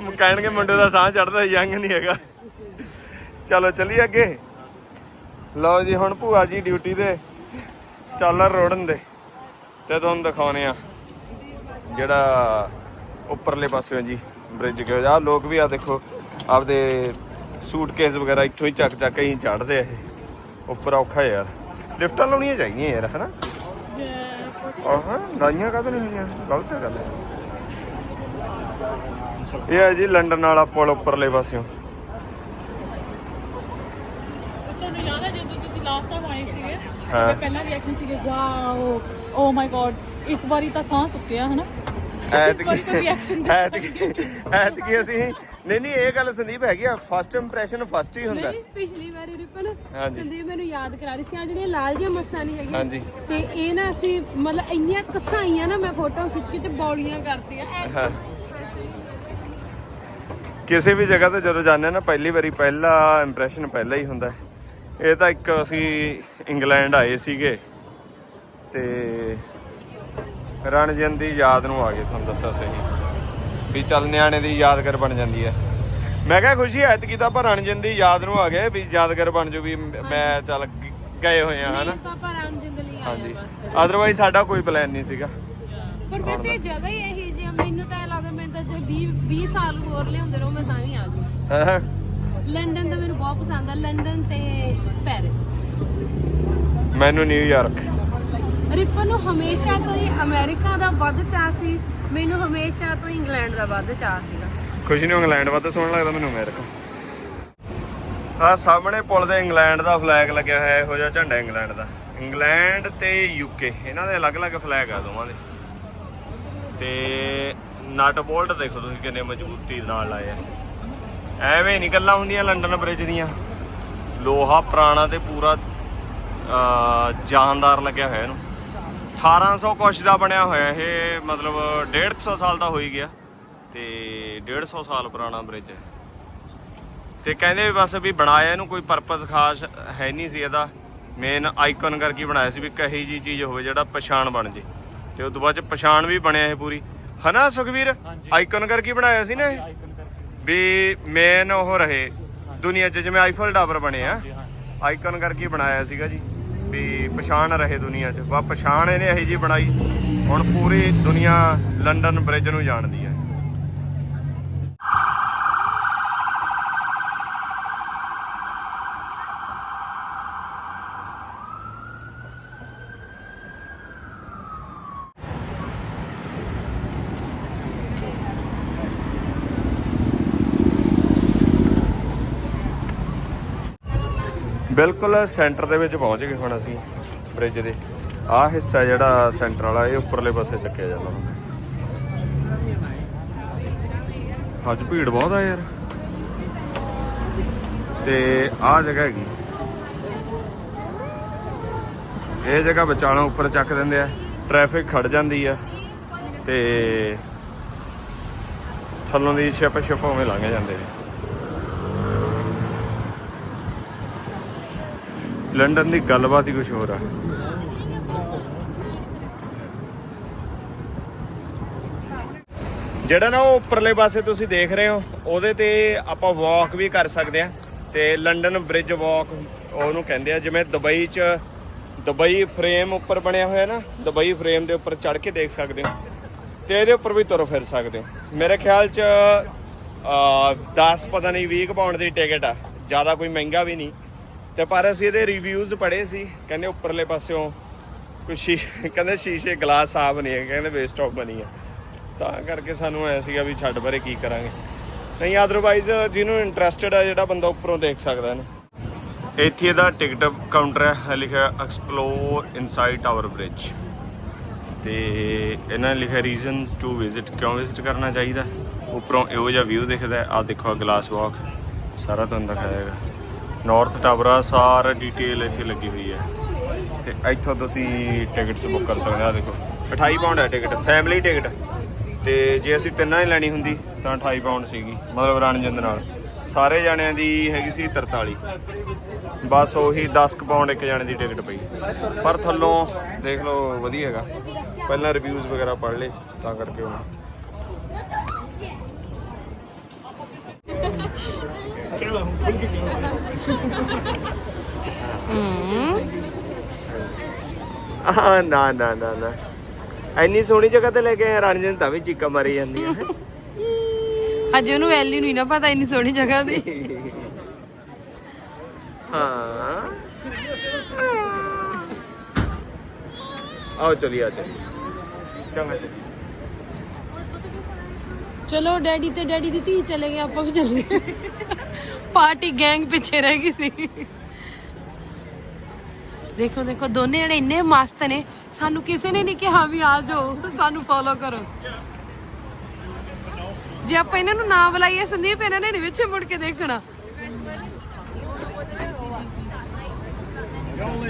ਵੀ ਕਹਿਣਗੇ ਮੁੰਡੇ ਦਾ ਸਾਹ ਚੜਦਾ ਯੰਗ ਨਹੀਂ ਹੈਗਾ। ਚਲੋ ਚੱਲੀਏ ਅੱਗੇ। ਲਓ ਜੀ ਹੁਣ ਭੂਆ ਜੀ ਡਿਊਟੀ ਤੇ ਸਟਾਲਰ ਰੋਡਨ ਦੇ। ਤੇ ਤੁਹਾਨੂੰ ਦਿਖਾਉਨੇ ਆ ਜਿਹੜਾ ਉੱਪਰਲੇ ਪਾਸੇ ਜੀ ਬ੍ਰਿਜ ਕੇ ਆ ਲੋਕ ਵੀ ਆ ਦੇਖੋ ਆਪਦੇ ਸੂਟਕੇਸ ਵਗੈਰਾ ਇੱਥੋਂ ਹੀ ਚੱਕ ਚੱਕ ਹੀ ਚੜਦੇ ਆ ਇਹ। ਉੱਪਰ ਔਖਾ ਯਾਰ। ਲਿਫਟਾਂ ਲਾਉਣੀਆਂ ਚਾਹੀਦੀਆਂ ਯਾਰ ਹਨਾ? ਆਹਾਂ ਲਾਈਆਂ ਕਾਹਦੋਂ ਨਹੀਂ ਹੋਈਆਂ? ਗਲਤ ਗੱਲ। ਹੈ ਇਹ ਹੈ ਜੀ ਲੰਡਨ ਵਾਲਾ ਪੁਲ ਉੱਪਰਲੇ ਪਾਸਿਓਂ। ਤੁਹਾਨੂੰ ਯਾਦ ਹੈ ਜਦੋਂ ਤੁਸੀਂ ਲਾਸਟ ਟਾਈਮ ਆਏ ਸੀਗੇ ਪਹਿਲਾ ਰਿਐਕਸ਼ਨ ਸੀਗੇ ਵਾਓ ਓ ਮਾਈ ਗॉड ਇਸ ਵਾਰੀ ਤਾਂ ਸਾਹ ਸੁੱਕਿਆ ਹਨਾ reaction ਐਤਕੀ ਐਤਕੀ ਅਸੀਂ ਨਹੀਂ ਨਹੀਂ ਇਹ ਗੱਲ ਸੰਦੀਪ ਹੈਗੀ ਆ ਫਸਟ ਇੰਪ੍ਰੈਸ਼ਨ ਫਸਟ ਹੀ ਹੁੰਦਾ ਨਹੀਂ ਪਿਛਲੀ ਵਾਰੀ ਰਿਪਨ। ਸੰਦੀਪ ਮੈਨੂੰ ਯਾਦ ਕਰਾ ਰਹੀ ਸੀ ਆ ਜਿਹੜੀਆਂ ਲਾਲ ਜਿਹੀਆਂ ਮੱਸਾਂ ਨਹੀਂ ਹੈਗੀਆਂ ਹਾਂਜੀ। ਤੇ ਇਹ ਨਾ ਅਸੀਂ ਮਤਲਬ ਇੰਨੀਆਂ ਕਸਾਈਆਂ ਨਾ ਮੈਂ ਫੋਟੋ ਖਿੱਚ ਖਿੱਚ ਬੌਲੀਆਂ ਕਰਤੀਆਂ ਹਾਂ। ਕਿਸੇ ਵੀ ਜਗ੍ਹਾ ਤੇ ਜਦੋਂ ਜਾਂਦੇ ਆ ਨਾ ਪਹਿਲੀ ਵਾਰੀ ਪਹਿਲਾ ਇੰਪ੍ਰੈਸ਼ਨ ਪਹਿਲਾ ਹੀ ਹੁੰਦਾ। ਇਹ ਤਾਂ ਇੱਕ ਅਸੀਂ ਇੰਗਲੈਂਡ ਆਏ ਸੀਗੇ ਤੇ ਰਣਜਨ ਦੀ ਯਾਦ ਨੂੰ ਆ ਗਏ ਤੁਹਾਨੂੰ ਦੱਸਿਆ ਸਹੀ। ਵੀ ਚੱਲ ਨਿਆਣੇ ਦੀ ਯਾਦਗਾਰ ਬਣ ਜਾਂਦੀ ਹੈ। ਮੈਂ ਕਿਹਾ ਖੁਸ਼ੀ ਐਤਕੀ ਤਾਂ ਪਰ ਰਣਜਨ ਦੀ ਯਾਦ ਨੂੰ ਆ ਗਏ ਵੀ ਯਾਦਗਾਰ ਬਣ ਜੂ ਵੀ ਮੈਂ ਚੱਲ ਗਏ ਹੋਏ ਆ ਹਨਾ? ਹਾਂਜੀ ਆ ਬਸ। ਅਦਰਵਾਈਜ਼ ਸਾਡਾ ਕੋਈ ਪਲਾਨ ਨਹੀਂ ਸੀਗਾ। ਪਰ ਵੈਸੇ ਜਗ੍ਹਾ ਹੀ ਇਹੀ ਆ ਮੈਨੂੰ ਤਾਂ ਲੱਗਦਾ ਮੈਨੂੰ ਤਾਂ ਜੇ 20 20 ਸਾਲ ਹੋਰ ਲਿਆਉਂਦੇ ਰਹੋ ਮੈਂ ਤਾਂ ਵੀ ਆ ਜੂ ਲੰਡਨ ਤਾਂ ਮੈਨੂੰ ਬਹੁਤ ਪਸੰਦ ਆ ਲੰਡਨ ਤੇ ਪੈਰਿਸ। ਮੈਨੂੰ ਨਿਊਯਾਰਕ ਰਿਪਨ ਨੂੰ ਹਮੇਸ਼ਾ ਤੋਂ ਹੀ ਅਮਰੀਕਾ ਦਾ ਵੱਧ ਚਾਅ ਸੀ, ਮੈਨੂੰ ਹਮੇਸ਼ਾ ਤੋਂ ਇੰਗਲੈਂਡ ਦਾ ਵੱਧ ਚਾਅ ਸੀਗਾ। ਖੁਸ਼ੀ ਨੂੰ ਇੰਗਲੈਂਡ ਵੱਧ ਸੋਹਣਾ ਲੱਗਦਾ ਮੈਨੂੰ ਅਮਰੀਕਾ। ਆ ਸਾਹਮਣੇ ਪੁਲ ਦੇ ਇੰਗਲੈਂਡ ਦਾ ਫਲੈਗ ਲੱਗਿਆ ਹੋਇਆ, ਇਹੋ ਜਿਹਾ ਝੰਡਾ ਇੰਗਲੈਂਡ ਦਾ। ਇੰਗਲੈਂਡ ਤੇ ਯੂਕੇ ਇਹਨਾਂ ਦੇ ਅਲੱਗ-ਅਲੱਗ ਫਲੈਗ ਆ ਦੋਵਾਂ ਦੇ। ਤੇ ਨਟ ਬੋਲਟ ਦੇਖੋ ਤੁਸੀਂ ਕਿੰਨੇ ਮਜ਼ਬੂਤੀ ਨਾਲ ਲਾਏ ਆ। ਐਵੇਂ ਨਹੀਂ ਗੱਲਾਂ ਹੁੰਦੀਆਂ ਲੰਡਨ ਬ੍ਰਿਜ ਦੀਆਂ। ਲੋਹਾ ਪੁਰਾਣਾ ਤੇ ਪੂਰਾ ਜਾਨਦਾਰ ਲੱਗਿਆ ਹੋਇਆ ਇਹਨੂੰ। 1800 ਕੁਛ ਦਾ ਬਣਿਆ ਹੋਇਆ ਇਹ ਮਤਲਬ 150 ਸਾਲ ਦਾ ਹੋ ਹੀ ਗਿਆ ਤੇ 150 ਸਾਲ ਪੁਰਾਣਾ ਬ੍ਰਿਜ ਹੈ। ਤੇ ਕਹਿੰਦੇ ਵੀ ਬਸ ਵੀ ਬਣਾਇਆ ਇਹਨੂੰ ਕੋਈ ਪਰਪਸ ਖਾਸ ਹੈ ਨਹੀਂ ਸੀ ਇਹਦਾ। ਮੇਨ ਆਈਕਨ ਕਰਕੇ ਬਣਾਇਆ ਸੀ ਵੀ ਕਹੀ ਜੀ ਚੀਜ਼ ਹੋਵੇ ਜਿਹੜਾ ਪਛਾਣ ਬਣ ਜੇ। ਤੇ ਉਸ ਤੋਂ ਬਾਅਦ ਚ ਪਛਾਣ ਵੀ ਬਣਿਆ ਇਹ ਪੂਰੀ। ਹਨਾ ਸੁਖਵੀਰ। ਆਈਕਨ ਕਰਕੇ ਬਣਾਇਆ ਸੀ ਨਾ ਇਹ? ਵੀ ਮੇਨ ਉਹ ਰਹੇ। ਦੁਨੀਆ 'ਚ ਜਿਵੇਂ ਆਈਫਲ ਟਾਵਰ ਬਣੇ ਆ। ਆਈਕਨ ਕਰਕੇ ਬਣਾਇਆ ਸੀਗਾ ਜੀ। ਵੀ ਪਛਾਣ ਰਹੇ ਦੁਨੀਆ 'ਚ। ਵਾ ਪਛਾਣ ਇਹਨੇ ਇਹੀ ਜੀ ਬਣਾਈ। ਹੁਣ ਪੂਰੀ ਦੁਨੀਆ ਲੰਡਨ ਬ੍ਰਿਜ ਨੂੰ ਜਾਣਦੀ ਹੈ। ਬਿਲਕੁਲ ਸੈਂਟਰ ਦੇ ਵਿੱਚ ਪਹੁੰਚ ਗਏ ਹੁਣ ਅਸੀਂ ਬ੍ਰਿਜ ਦੇ। ਆਹ ਹਿੱਸਾ ਜਿਹੜਾ ਸੈਂਟਰ ਵਾਲਾ, ਇਹ ਉੱਪਰਲੇ ਪਾਸੇ ਚੱਕਿਆ ਜਾਂਦਾ ਹੁਣ। ਅੱਜ ਭੀੜ ਬਹੁਤ ਆ ਯਾਰ। ਤੇ ਆਹ ਜਗ੍ਹਾ ਹੈਗੀ। ਇਹ ਜਗ੍ਹਾ ਵਿਚਾਲੋਂ ਉੱਪਰ ਚੱਕ ਦਿੰਦੇ ਆ। ਟ੍ਰੈਫਿਕ ਖੜ ਜਾਂਦੀ ਆ। ਤੇ ਥੱਲੋਂ ਦੀ ਸ਼ਿਪ ਸ਼ਿਪ ਉਵੇਂ ਲੰਘ ਜਾਂਦੇ ਨੇ। ਲੰਡਨ ਦੀ ਗੱਲਬਾਤ ਹੀ ਕੁਝ ਹੋਰ ਆ। ਜਿਹੜਾ ਨਾ ਉਹ ਉੱਪਰਲੇ ਪਾਸੇ ਤੁਸੀਂ ਦੇਖ ਰਹੇ ਹੋ, ਉਹਦੇ ਤੇ ਆਪਾਂ ਵਾਕ ਵੀ ਕਰ ਸਕਦੇ ਆ ਤੇ ਲੰਡਨ ਬ੍ਰਿਜ ਵਾਕ ਉਹਨੂੰ ਕਹਿੰਦੇ ਆ, ਜਿਵੇਂ ਦੁਬਈ 'ਚ ਦੁਬਈ ਫਰੇਮ ਉੱਪਰ ਬਣਿਆ ਹੋਇਆ ਨਾ, ਦੁਬਈ ਫਰੇਮ ਦੇ ਉੱਪਰ ਚੜ ਕੇ ਦੇਖ ਸਕਦੇ ਹੋ। ਤੇ ਇਹਦੇ ਉੱਪਰ ਵੀ ਤੁਰ ਫਿਰ ਸਕਦੇ ਹੋ। ਮੇਰੇ ਖਿਆਲ 'ਚ ਅ 10 ਪਤਾ ਨਹੀਂ 20 ਪਾਉਂਡ ਦੀ ਟਿਕਟ ਆ, ਜ਼ਿਆਦਾ ਕੋਈ ਮਹਿੰਗਾ ਵੀ ਨਹੀਂ। ਤੇ ਪਰ ਅਸੀਂ ਇਹਦੇ ਰਿਵਿਊਜ਼ ਪੜ੍ਹੇ ਸੀ, ਕਹਿੰਦੇ ਉੱਪਰਲੇ ਪਾਸਿਓਂ ਕੁਛ ਸ਼ੀਸ਼ੇ ਕਹਿੰਦੇ ਸ਼ੀਸ਼ੇ ਗਲਾਸ ਸਾਫ਼ ਨਹੀਂ ਹੈ ਕਹਿੰਦੇ ਵੇਸਟ ਆਫ ਬਣੀ ਹੈ ਤਾਂ ਕਰਕੇ ਸਾਨੂੰ ਐ ਸੀਗਾ ਵੀ ਛੱਡ ਪਰੇ ਕੀ ਕਰਾਂਗੇ। ਨਹੀਂ ਅਦਰਵਾਈਜ਼ ਜਿਹਨੂੰ ਇੰਟਰਸਟਿਡ ਹੈ ਜਿਹੜਾ ਬੰਦਾ ਉੱਪਰੋਂ ਦੇਖ ਸਕਦਾ ਹੈ ਇੱਥੇ ਦਾ ਟਿਕਟ ਕਾਊਂਟਰ ਹੈ ਲਿਖਿਆ ਐਕਸਪਲੋਰ ਇਨਸਾਈਡ ਟਾਵਰ ਬ੍ਰਿਜ ਤੇ ਇਹਨਾਂ ਨੇ ਲਿਖਿਆ ਰੀਜ਼ਨਸ ਟੂ ਵਿਜ਼ਿਟ ਕਿਉਂ ਵਿਜ਼ਿਟ ਕਰਨਾ ਚਾਹੀਦਾ? ਉੱਪਰੋਂ ਇਹੋ ਜਿਹਾ ਵਿਊ ਦਿਖਦਾ ਹੈ। ਆ ਦੇਖੋ ਗਲਾਸ ਵਾਕ ਸਾਰਾ ਤੁਹਾਨੂੰ ਦਿਖਾਏਗਾ ਨਾਰਥ ਟਾਵਰ ਸਾਰਾ ਡਿਟੇਲ ਇੱਥੇ ਲੱਗੀ ਹੋਈ ਹੈ। ਤੇ ਇੱਥੋਂ ਤੁਸੀਂ ਟਿਕਟਸ ਬੁੱਕ ਕਰ ਸਕਦੇ ਆ ਦੇਖੋ। 28 ਪਾਉਂਡ ਹੈ ਟਿਕਟ ਫੈਮਿਲੀ ਟਿਕਟ ਤੇ ਜੇ ਅਸੀਂ ਤਿੰਨਾਂ ਹੀ ਲੈਣੀ ਹੁੰਦੀ, ਤਾਂ 28 ਪਾਉਂਡ ਸੀਗੀ, ਮਤਲਬ ਰਣਜਿੰਦ ਨਾਲ। ਸਾਰੇ ਜਾਣਿਆਂ ਦੀ ਹੈਗੀ ਸੀ 43 ਬਸ ਉਹੀ 10 ਕੁ ਪਾਉਂਡ ਇੱਕ ਜਾਣੇ ਦੀ ਟਿਕਟ ਪਈ। ਪਰ ਥੱਲੋਂ ਦੇਖ ਲਓ, ਵਧੀਆ ਹੈਗਾ। ਪਹਿਲਾਂ ਰਿਵਿਊਜ਼ ਵਗੈਰਾ ਪੜ੍ਹ ਲਏ, ਤਾਂ ਕਰਕੇ ਹੁਣ। ਆ ਨਾ ਨਾ ਨਾ ਨਾ। ਇੰਨੀ ਸੋਹਣੀ ਜਗ੍ਹਾ ਤੇ ਲੈ ਕੇ ਆਏ ਰਣਜਿੰਦ ਤਾਂ ਵੀ ਚੀਕਾਂ ਮਾਰੀ ਜਾਂਦੀ ਹੈ ਹਜੇ ਉਹਨੂੰ ਵੈਲਿਊ ਨਹੀਂ ਨਾ ਪਤਾ ਇੰਨੀ ਸੋਹਣੀ ਜਗ੍ਹਾ ਦੀ। ਹਾਂ। ਆਓ ਚਲੀ ਆ ਚਲੀ। ਚੰਗਾ ਜੀ। ਚਲੋ ਡੈਡੀ ਤੇ ਡੈਡੀ ਦੀ ਧੀ ਚਲੇ ਗਏ ਆਪਾਂ ਵੀ ਚੱਲੇ। ਪਾਰਟੀ ਗੈਂਗ ਪਿੱਛੇ ਰਹਿ ਗਈ ਸੀ। ਦੇਖੋ ਦੇਖੋ, ਦੋਨੇ ਜਣੇ ਇੰਨੇ ਮਸਤ ਨੇ। ਸਾਨੂੰ ਕਿਸੇ ਨੇ ਨਹੀਂ ਕਿਹਾ ਵੀ ਆ ਜਾਓ, ਸਾਨੂੰ ਫੋਲੋ ਕਰੋ। ਜੇ ਆਪਾਂ ਇਹਨਾਂ ਨੂੰ ਨਾ ਬੁਲਾਈਏ, ਸੰਦੀਪ ਇਹਨਾਂ ਨੇ ਨੀ ਵਿੱਚ ਮੁੜ ਕੇ ਦੇਖਣਾ।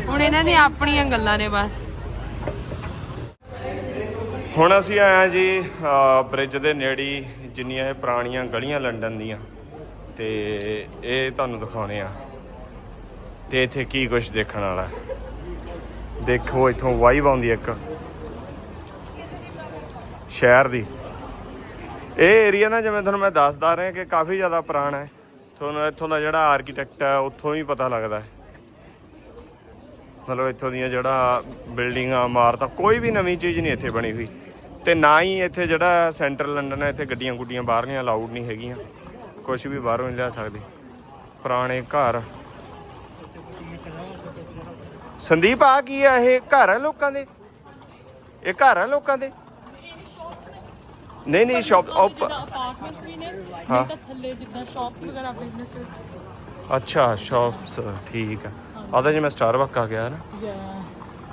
ਹੁਣ ਇਹਨਾਂ ਦੀਆਂ ਆਪਣੀਆਂ ਗੱਲਾਂ ਨੇ ਬਸ। ਹੁਣ ਅਸੀਂ ਆਇਆ ਜੀ ਬ੍ਰਿਜ ਦੇ ਨੇੜੇ ਜਿੰਨੀਆਂ ਇਹ ਪੁਰਾਣੀਆਂ ਗਲੀਆਂ ਲੰਡਨ ਦੀਆਂ। ਤੇ ਇਹ ਤੁਹਾਨੂੰ ਦਿਖਾਉਣੇ ਆ। ਤੇ ਇੱਥੇ ਕੀ ਕੁਝ ਦੇਖਣ ਵਾਲਾ? ਦੇਖੋ, ਇੱਥੋਂ ਵਾਈਵ ਆਉਂਦੀ ਇੱਕ। ਸ਼ਹਿਰ ਦੀ। ਇਹ ਏਰੀਆ ਨਾ ਜਿਵੇਂ ਤੁਹਾਨੂੰ ਮੈਂ ਦੱਸਦਾ ਰਿਹਾ ਕਿ ਕਾਫੀ ਜ਼ਿਆਦਾ ਪੁਰਾਣਾ ਹੈ। ਤੁਹਾਨੂੰ ਇੱਥੋਂ ਦਾ ਜਿਹੜਾ ਆਰਕੀਟੈਕਟ ਹੈ, ਉੱਥੋਂ ਹੀ ਪਤਾ ਲੱਗਦਾ ਹੈ। ਮਤਲਬ ਇੱਥੋਂ ਦੀਆਂ ਜਿਹੜਾ ਬਿਲਡਿੰਗਾਂ, ਇਮਾਰਤਾਂ, ਕੋਈ ਵੀ ਨਵੀਂ ਚੀਜ਼ ਨਹੀਂ ਇੱਥੇ ਬਣੀ ਹੋਈ। ਤੇ ਨਾ ਹੀ ਇੱਥੇ ਜਿਹੜਾ ਸੈਂਟਰਲ ਲੰਡਨ ਹੈ, ਇੱਥੇ ਗੱਡੀਆਂ ਗੁੱਡੀਆਂ ਬਾਹਰਲੀਆਂ ਅਲਾਉਡ ਨਹੀਂ ਹੈਗੀਆਂ। ਕੁਝ ਵੀ ਬਾਹਰੋਂ ਨਹੀਂ ਲਿਆ ਸਕਦੇ। ਪੁਰਾਣੇ ਘਰ। ਸੰਦੀਪ ਆ ਕੀ ਆ? ਇਹ ਘਰ ਹੈ ਲੋਕਾਂ ਦੇ? ਇਹ ਘਰ ਹੈ ਲੋਕਾਂ ਦੇ? ਨਹੀਂ ਨਹੀਂ ਸ਼ਾਪ ਅਪਾਰਟਮੈਂਟਸ ਵੀ ਨੇ ਹਾਂ। ਨਹੀਂ ਤਾਂ ਥੱਲੇ ਜਿੱਦਾਂ ਸ਼ਾਪਸ ਵਗੈਰਾ ਬਿਜ਼ਨੈਸਸ ਅੱਛਾ ਸ਼ਾਪਸ ਠੀਕ ਆ। ਆ ਤਾਂ ਜਿਵੇਂ ਸਟਾਰਬਕ ਆ ਗਿਆ ਨਾ।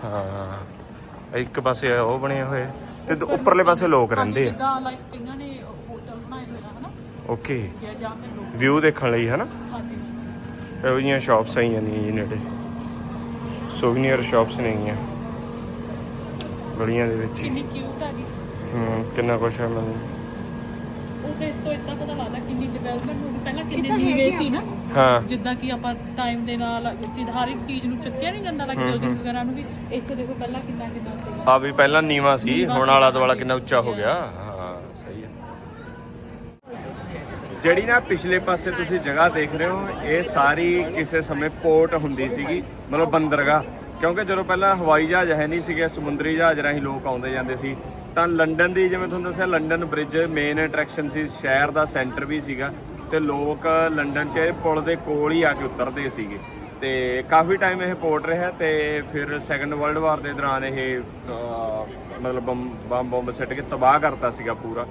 ਹਾਂ। ਇੱਕ ਪਾਸੇ ਉਹ ਬਣੇ ਹੋਏ ਤੇ ਉੱਪਰਲੇ ਪਾਸੇ ਲੋਕ ਰਹਿੰਦੇ ਆ। ਜਿੱਦਾਂ ਲਾਈਕ ਕਈਆਂ ਨੇ ਹੋਟਲ ਬਣਾਏ ਹੋਏ ਆ ਹਨਾ ਓਕੇ। ਕਿ ਜਾਂ ਫਿਰ ਲੋਕ ਵਿਊ ਦੇਖਣ ਲਈ ਹਨਾ? ਹਾਂਜੀ। ਇਹੋ ਜਿਹੀਆਂ ਸ਼ਾਪਸ ਆਈਆਂ ਨੇ ਜੀ ਨੇੜੇ। ਸੋਵੀਨੀਅਰ ਸ਼ਾਪਸ ਨੇ ਗੀਆਂ। ਗਲੀਆਂ ਦੇ ਵਿੱਚ ਹੀ। ਕਿੰਨੀ ਕਿਊਟ ਹੈਗੀ ਹੂੰ ਕਿੰਨਾ ਕੁਛ ਹੈ ਮੈਨੂੰ ਉਹ ਫੇਸ ਤੋਂ ਇਦਾਂ ਪਤਾ ਲੱਗਦਾ ਕਿੰਨੀ ਡਿਵੈਲਪਮੈਂਟ ਹੋਈ ਪਹਿਲਾਂ ਕਿੰਨੇ ਨੀਵੇਂ ਸੀ ਨਾ। ਹਾਂ। ਜਿੱਦਾਂ ਕਿ ਆਪਾਂ ਟਾਈਮ ਦੇ ਨਾਲ ਚੀਜ਼ ਹਰ ਇੱਕ ਚੀਜ਼ ਨੂੰ ਚੱਕਿਆ ਨਹੀਂ ਜਾਂਦਾ ਲੱਗ ਬਿਲਡਿੰਗ ਵਗੈਰਾ ਨੂੰ ਵੀ। ਇੱਕ ਦੇਖੋ ਪਹਿਲਾਂ ਕਿੰਨਾ ਕਿੰਨਾ ਸੀ ਆ ਵੀ ਪਹਿਲਾਂ ਨੀਵਾ ਸੀ ਹੁਣ ਆਲਾ ਦੁਆਲਾ ਕਿੰਨਾ ਉੱਚਾ ਹੋ ਗਿਆ ਹਾਂ ਸਹੀ ਹੈ ਜਿਹੜੀ ਨਾ ਪਿਛਲੇ ਪਾਸੇ ਤੁਸੀਂ ਜਗ੍ਹਾ ਦੇਖ ਰਹੇ ਹੋ, ਇਹ ਸਾਰੀ ਕਿਸੇ ਸਮੇਂ ਪੋਰਟ ਹੁੰਦੀ ਸੀਗੀ, ਮਤਲਬ ਬੰਦਰਗਾਹ। ਕਿਉਂਕਿ ਜਦੋਂ ਪਹਿਲਾਂ ਹਵਾਈ ਜਹਾਜ਼ ਹੈ ਨਹੀਂ ਸੀਗੇ, ਸਮੁੰਦਰੀ ਜਹਾਜ਼ ਰਾਹੀਂ ਲੋਕ ਆਉਂਦੇ ਜਾਂਦੇ ਸੀ, ਤਾਂ ਲੰਡਨ ਦੀ ਜਿਵੇਂ ਤੁਹਾਨੂੰ ਦੱਸਿਆ, ਲੰਡਨ ਬ੍ਰਿਜ ਮੇਨ ਅਟਰੈਕਸ਼ਨ ਸੀ, ਸ਼ਹਿਰ ਦਾ ਸੈਂਟਰ ਵੀ ਸੀਗਾ, ਤੇ ਲੋਕ ਲੰਡਨ 'ਚ ਪੁਲ ਦੇ ਕੋਲ ਹੀ ਆ ਕੇ ਉਤਰਦੇ ਸੀਗੇ। ਤੇ ਕਾਫੀ ਟਾਈਮ ਇਹ ਪੋਰਟ ਰਿਹਾ, ਤੇ ਫਿਰ ਸੈਕੰਡ ਵਰਲਡ ਵਾਰ ਦੇ ਦੌਰਾਨ ਇਹ ਮਤਲਬ ਬੰਬ ਬੰਬ ਬੰਬ ਸਿੱਟ ਕੇ ਤਬਾਹ ਕਰਤਾ ਸੀਗਾ ਪੂਰਾ।